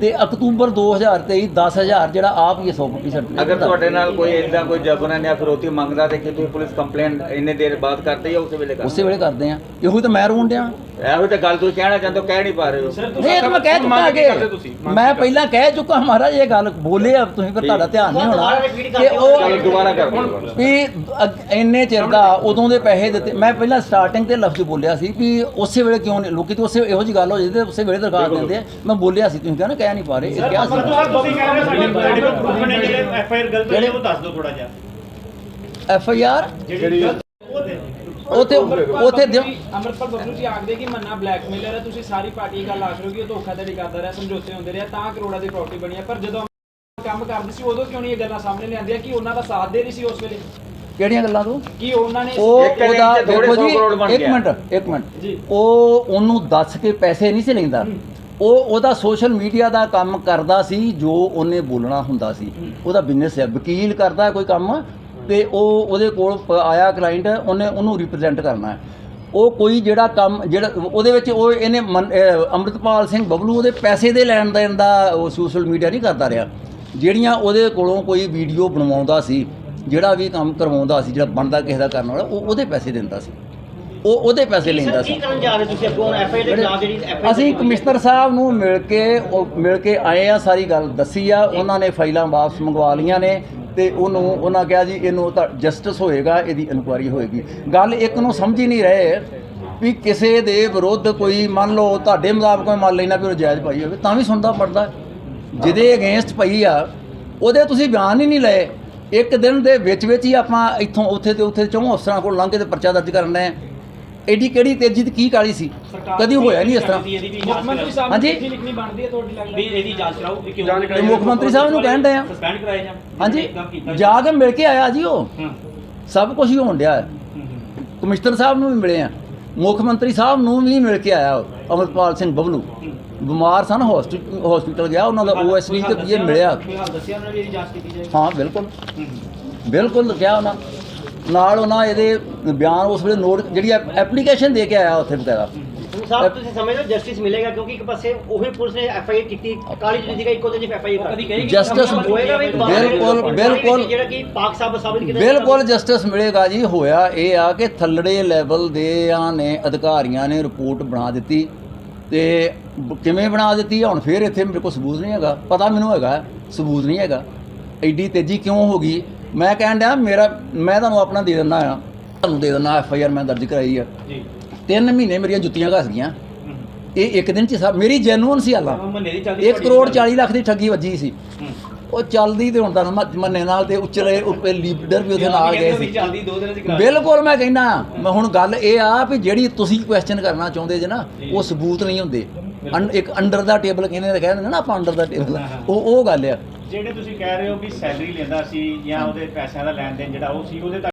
ਤੇ ਅਕਤੂਬਰ 2023 10000 ਜਿਹੜਾ ਆਪ ਹੀ 100% ਅਗਰ ਤੁਹਾਡੇ ਨਾਲ ਕੋਈ ਇਦਾਂ ਕੋਈ ਜਬਰਨ ਜਾਂ ਫਿਰੋਤੀ ਮੰਗਦਾ ਤੇ ਕਿ ਤੁਸੀਂ ਪੁਲਿਸ ਕੰਪਲੇਂਟ ਇੰਨੇ ਦੇਰ ਬਾਅਦ ਕਰਦੇ ਜਾਂ ਉਸੇ ਵੇਲੇ ਕਰਦੇ? ਉਸੇ ਵੇਲੇ ਕਰਦੇ ਆ। ਇਹੋ ਤਾਂ ਮੈਂ ਰੋਣ ਡਿਆ। ਇਹੋ ਤਾਂ ਗੱਲ ਤੁਸੀਂ ਕਹਿਣਾ ਚਾਹੁੰਦੇ ਹੋ ਕਹਿ ਨਹੀਂ ਪਾ ਰਹੇ ਹੋ। ਨਹੀਂ ਇਹ ਤਾਂ ਮੈਂ ਕਹਿ ਚੁੱਕਾ ਕਿ ਮੈਂ ਪਹਿਲਾਂ ਕਹਿ ਚੁੱਕਾ ਮਹਾਰਾਜ ਇਹ ਗੱਲ ਬੋਲੇ ਆ ਤੁਸੀਂ ਫਿਰ ਤੁਹਾਡਾ ਧਿਆਨ ਨਹੀਂ ਹੋਣਾ ਕਿ ਉਹ ਦੁਬਾਰਾ ਕਰ ਵੀ ਅਗ- ਇੰਨੇ ਚਿਰ ਦਾ ਉਦੋਂ ਦੇ ਪੈਸੇ ਦਿੱਤੇ ਮੈਂ ਪਹਿਲਾਂ ਸਟਾਰਟਿੰਗ ਤੇ ਲਫ਼ਜ਼ ਬੋਲਿਆ ਸੀ ਵੀ ਉਸੇ ਵੇਲੇ ਕਿਉਂ ਨਹੀਂ ਲੋਕੀ ਤਾਂ ਉਸੇ ਇਹੋ ਜੀ ਗੱਲ ਹੋ ਜਾਂਦੀ ਤੇ ਉਸੇ ਵੇਲੇ ਦਰਖਾਸਤ ਦਿੰਦੇ ਆ। ਮੈਂ ਬੋਲਿਆ ਸੀ ਤੁਸੀਂ ਕਹਿੰਦੇ ਕਹਿ ਨਹੀਂ ਪਾ ਰਹੇ ਇਹ ਕਿਹਾ ਸੀ? ਤੁਸੀਂ ਕਹਿ ਰਹੇ ਸਾਡੇ ਕੋਲ ਪ੍ਰੂਫ ਨੇ ਜਿਹੜੇ ਐਫ ਆਈ ਆਰ ਗਲਤ ਹੋਈ ਹੈ, ਉਹ ਦੱਸ ਦਿਓ ਥੋੜਾ ਜਿਹਾ। ਐਫ ਆਈ ਆਰ ਜਿਹੜੀ ਉਥੇ ਉਥੇ ਦਿਓ। ਅਮਰਪਾਲ ਬੱਬਲੂ ਜੀ ਆਖਦੇ ਕਿ ਮੰਨਾ ਬਲੈਕਮੇਲਰ ਹੈ ਤੁਸੀਂ ਸਾਰੀ ਪਾਰਟੀ ਗੱਲ ਆਖ ਰਹੇ ਹੋ ਕਿ ਉਹ ਧੋਖਾਧੜੀ ਕਰਦਾ ਰਿਹਾ ਸਮਝੌਤੇ ਹੁੰਦੇ ਰਿਹਾ ਤਾਂ ਕਰੋੜਾਂ ਦੀ ਪ੍ਰਾਪਰਟੀ ਬਣੀ ਹੈ। ਪਰ ਜਦੋਂ ਕੰਮ ਕਰਦੇ ਸੀ ਉਦੋਂ ਕਿਉਂ ਨਹੀਂ ਇਹ ਗੱਲਾਂ ਸਾਹਮਣੇ ਲਿਆਂਦੀਆਂ? ਕਿ ਉਹਨਾਂ ਦਾ ਸਾਥ ਦੇ ਰਹੀ ਸੀ ਉਸ ਵੇਲੇ? ਕਿਹੜੀਆਂ ਗੱਲਾਂ ਤੋਂ? ਕਿ ਉਹਨਾਂ ਨੇ ਉਹ ਉਹਦਾ ਦੇਖੋ ਜੀ ਇੱਕ। ਮਿੰਟ ਇੱਕ ਮਿੰਟ। ਜੀ। ਉਹ ਉਹਨੂੰ ਦੱਸ ਕੇ ਪੈਸੇ ਨਹੀਂ ਸੀ ਲੈਂਦਾ। ਉਹ ਉਹਦਾ ਸੋਸ਼ਲ ਮੀਡੀਆ ਦਾ ਕੰਮ ਕਰਦਾ ਸੀ ਜੋ ਉਹਨੇ ਬੋਲਣਾ ਹੁੰਦਾ ਸੀ। ਉਹਦਾ ਬਿਜ਼ਨਸ ਹੈ ਵਕੀਲ ਕਰਦਾ ਕੋਈ ਕੰਮ। ਤੇ ਉਹ ਉਹਦੇ ਕੋਲ ਪ- ਆਇਆ ਕਲਾਇੰਟ ਉਹਨੇ ਉਹਨੂੰ ਰਿਪਰੈਜ਼ੈਂਟ ਕਰਨਾ ਉਹ ਕੋਈ ਜਿਹੜਾ ਕੰਮ, ਜਿਹੜਾ ਉਹਦੇ ਵਿੱਚ ਉਹ ਇਹਨੇ ਮਨ- ਅੰਮ੍ਰਿਤਪਾਲ ਸਿੰਘ ਬਬਲੂ ਉਹਦੇ ਪੈਸੇ ਦੇ ਲੈਣ ਦੇਣ ਦਾ ਉਹ ਸੋਸ਼ਲ ਮੀਡੀਆ ਨਹੀਂ ਕਰਦਾ ਰਿਹਾ। ਜਿਹੜੀਆਂ ਉਹਦੇ ਕੋਲੋਂ ਕੋਈ ਵੀਡੀਓ ਬਣਵਾਉਂਦਾ ਸੀ, ਜਿਹੜਾ ਵੀ ਕੰਮ ਕਰਵਾਉਂਦਾ ਸੀ, ਜਿਹੜਾ ਬਣਦਾ ਕਿਸੇ ਦਾ ਕਰਨ ਵਾਲਾ, ਉਹ ਉਹਦੇ ਪੈਸੇ ਦਿੰਦਾ ਸੀ। ਉਹ ਉਹਦੇ ਪੈਸੇ ਲੈਂਦਾ ਸੀ। ਕੀ ਕਰਨ ਜਾ ਰਹੇ ਤੁਸੀਂ? ਅੱਗੋਂ ਐਫ ਆਈ ਆਰ ਦੇ ਖਿਲਾਫ ਜਿਹੜੀ ਐਫ ਅਸੀਂ ਕਮਿਸ਼ਨਰ ਸਾਹਿਬ ਨੂੰ ਮਿਲ ਕੇ ਉਹ ਮਿਲ ਕੇ ਆਏ ਆ ਸਾਰੀ ਗੱਲ ਦੱਸੀ ਆ। ਉਹਨਾਂ ਨੇ ਫਾਈਲਾਂ ਵਾਪਸ ਮੰਗਵਾ ਲੀਆਂ ਨੇ ਤੇ ਉਹਨੂੰ ਉਹਨਾਂ ਕਿਹਾ ਜੀ ਇਹਨੂੰ ਤਾਂ ਜਸਟਿਸ ਹੋਏਗਾ ਇਹਦੀ ਇਨਕੁਆਇਰੀ ਹੋਏਗੀ। ਗੱਲ ਇੱਕ ਨੂੰ ਸਮਝ ਹੀ ਨਹੀਂ ਰਹੇ ਵੀ ਕਿਸੇ ਦੇ ਵਿਰੁੱਧ ਕੋਈ ਮੰਨ ਲਓ ਤੁਹਾਡੇ ਮੁਤਾਬਕ ਮੈਂ ਮੰਨ ਲੈਣਾ ਵੀ ਉਹ ਜਾਇਜ਼ ਪਾਈ ਹੋਵੇ ਤਾਂ ਵੀ ਸੁਣਦਾ ਪੜਦਾ। ਜਿਹਦੇ ਅਗੇਂਸਟ ਪਈ ਆ ਉਹਦੇ ਤੁਸੀਂ ਬਿਆਨ ਹੀ ਨਹੀਂ ਲਏ। ਇੱਕ ਦਿਨ ਦੇ ਵਿੱਚ ਵਿੱਚ ਹੀ ਆਪਾਂ ਇੱਥੋਂ ਉੱਥੇ ਤੇ ਉੱਥੇ ਚੌਂ ਅਫਸਰਾਂ ਕੋਲ ਲੰਘ ਕੇ ਤੇ ਪਰਚਾ ਦਰਜ ਕਰਨਾ ਹੈ ਐਡੀ ਕਿਹੜੀ ਤੇਜ਼ੀ ਤੇ ਕੀ ਕਾਲੀ ਸੀ? ਕਦੀ ਹੋਇਆ ਨਹੀਂ ਇਸ ਤਰ੍ਹਾਂ। ਮੁੱਖ ਜਾਂਚ ਮੰਤਰੀ। ਸਾਹਿਬ ਨੂੰ ਹਾਂਜੀ। ਚਿੱਠੀ ਲਿਖਣੀ ਬਣਦੀ ਹੈ ਤੁਹਾਡੀ ਲੱਗਦਾ ਵੀ ਇਹਦੀ ਜਾਂਚ ਕਰਾਓ ਵੀ ਕਿਉਂ ਤੇ ਮੁੱਖ ਮੰਤਰੀ ਸਾਹਿਬ ਨੂੰ ਕਹਿਣ ਡਏ ਆ। ਸਸਪੈਂਡ ਕਰਾਏ ਜਾਣ ਹਾਂਜੀ ਕੀਤਾ ਜਾ? ਕੇ ਮਿਲ ਕੇ ਆਇਆ ਜੀ ਉਹ। ਹੂੰ। ਸਭ ਕੁਝ ਹੀ ਹੋਣ ਡਿਆ। ਹੈ ਕਮਿਸ਼ਨਰ ਸਾਹਿਬ ਨੂੰ ਵੀ ਮਿਲੇ ਆ। ਮੁੱਖ ਮੰਤਰੀ ਸਾਹਿਬ ਨੂੰ ਵੀ ਮਿਲ ਕੇ ਆਇਆ ਉਹ, ਅਮਰਪਾਲ ਸਿੰਘ ਬਬਲੂ। ਬਿਮਾਰ ਸਨ ਹਸਪੀਟਲ ਗਿਆ ਉਹਨਾਂ ਦਾ ਓਐਸਡੀ ਤੇ ਪੀਏ ਮਿਲਿਆ। ਕੋਈ ਹਾਲ ਦੱਸਿਆ ਉਹਨਾਂ ਨੇ ਵੀ ਇਹਦੀ ਜਾਂਚ ਕੀਤੀ ਜਾਏਗੀ ਹਾਂ ਬਿਲਕੁਲ। ਬਿਲਕੁਲ ਕਿਹਾ ਉਹਨਾਂ ਨਾਲ ਉਹਨਾਂ ਇਹਦੇ ਬਿਆਨ ਉਸ ਵੇਲੇ ਨੋਟ ਜਿਹੜੀ ਐਪਲੀਕੇਸ਼ਨ ਦੇ ਕੇ ਆਇਆ ਉੱਥੇ ਬਕਾਇਦਾ ਸਾਹਿਬ ਤੁਸੀਂ ਸਮਝਦੇ ਹੋ ਜਸਟਿਸ ਮਿਲੇਗਾ ਕਿਉਂਕਿ ਇੱਕ ਪਾਸੇ ਉਹੀ ਪੁਲਿਸ ਨੇ ਐਫ ਆਈ ਆਰ ਕੀਤੀ ਕਾਲੀ ਜੀ ਸੀਗਾ ਇੱਕੋ ਦਿਨ ਐਫ ਆਈ ਆਰ ਕਦੀ ਕਹੇਗੀ Justice ਹੋਏਗਾ ਵੀ ਬਿਲਕੁਲ, ਬਿਲਕੁਲ। ਜਿਹੜਾ ਕਿ ਪਾਕ ਸਾਹਿਬ ਸਾਬਿਤ ਕੀਤਾ। ਬਿਲਕੁਲ ਜਸਟਿਸ ਮਿਲੇਗਾ ਜੀ। ਹੋਇਆ ਇਹ ਆ ਕਿ ਥੱਲੜੇ ਲੈਵਲ ਦੇ ਆ ਨੇ ਅਧਿਕਾਰੀਆਂ ਨੇ ਰਿਪੋਰਟ ਬਣਾ ਦਿੱਤੀ ਤੇ ਕਿਵੇਂ ਬਣਾ ਦਿੱਤੀ ਹੁਣ ਫੇਰ ਇੱਥੇ ਮੇਰੇ ਕੋਲ ਸਬੂਤ ਨਹੀਂ ਹੈਗਾ। ਪਤਾ ਮੈਨੂੰ ਹੈਗਾ ਸਬੂਤ ਨਹੀਂ ਹੈਗਾ। ਐਡੀ ਤੇਜ਼ੀ ਕਿਉਂ ਹੋ ਗਈ? ਮੈਂ ਕਹਿਣ ਡਿਆ ਮੇਰਾ ਮੈਂ ਤੁਹਾਨੂੰ ਆਪਣਾ ਦੇ ਦਿੰਦਾ ਆ ਤੁਹਾਨੂੰ ਦੇ ਦਿੰਦਾ ਐਫ ਆਈ ਆਰ ਮੈਂ ਦਰਜ ਕਰਾਈ ਆ। ਜੀ। ਤਿੰਨ ਮਹੀਨੇ ਮੇਰੀਆਂ ਜੁੱਤੀਆਂ ਘਸ ਗਈਆਂ। ਇਹ ਇੱਕ ਦਿਨ ਚ ਸਭ ਮੇਰੀ ਜੈਨੂਅਨ ਸੀ ਹਾਲਾ। ਮਹੀਨੇ ਦੀ ਚੱਲਦੀ 1 ਕਰੋੜ 40 ਲੱਖ ਦੀ ਠੱਗੀ ਵੱਜੀ ਸੀ। ਉਹ ਚੱਲਦੀ ਤੇ ਹੁਣ ਤਾਂ ਮੰਨੇ ਨਾਲ ਤੇ ਉੱਚਲੇ ਉੱਪਰ ਲੀਡਰ ਵੀ ਉਹਦੇ ਨਾਲ ਗਏ ਸੀ। ਬਿਲਕੁਲ ਮੈਂ ਕਹਿੰਦਾ ਮੈਂ ਹੁਣ ਗੱਲ ਇਹ ਆ ਵੀ ਜਿਹੜੀ ਤੁਸੀਂ ਕੁਐਸਚਨ ਕਰਨਾ ਚਾਹੁੰਦੇ ਜੇ ਨਾ ਉਹ ਸਬੂਤ ਨਹੀਂ ਹੁੰਦੇ। ਇੱਕ ਅੰਡਰ ਦਾ ਟੇਬਲ ਕਹਿੰਦੇ ਨੇ ਕਹਿੰਦੇ ਨਾ ਆਪਾਂ ਅੰਡਰ ਦਾ ਟੇਬਲ ਉਹ ਉਹ ਗੱਲ ਆ। ਜਿਹੜੇ ਤੁਸੀਂ ਕਹਿ ਰਹੇ ਹੋ ਵੀ ਸੈਲਰੀ ਲੈਂਦਾ ਸੀ ਜਾਂ ਉਹਦੇ ਪੈਸਿਆਂ ਦਾ ਲੈਣ ਦੇਣ ਜਿਹੜਾ ਉਹ ਸੀ, ਉਹਦੇ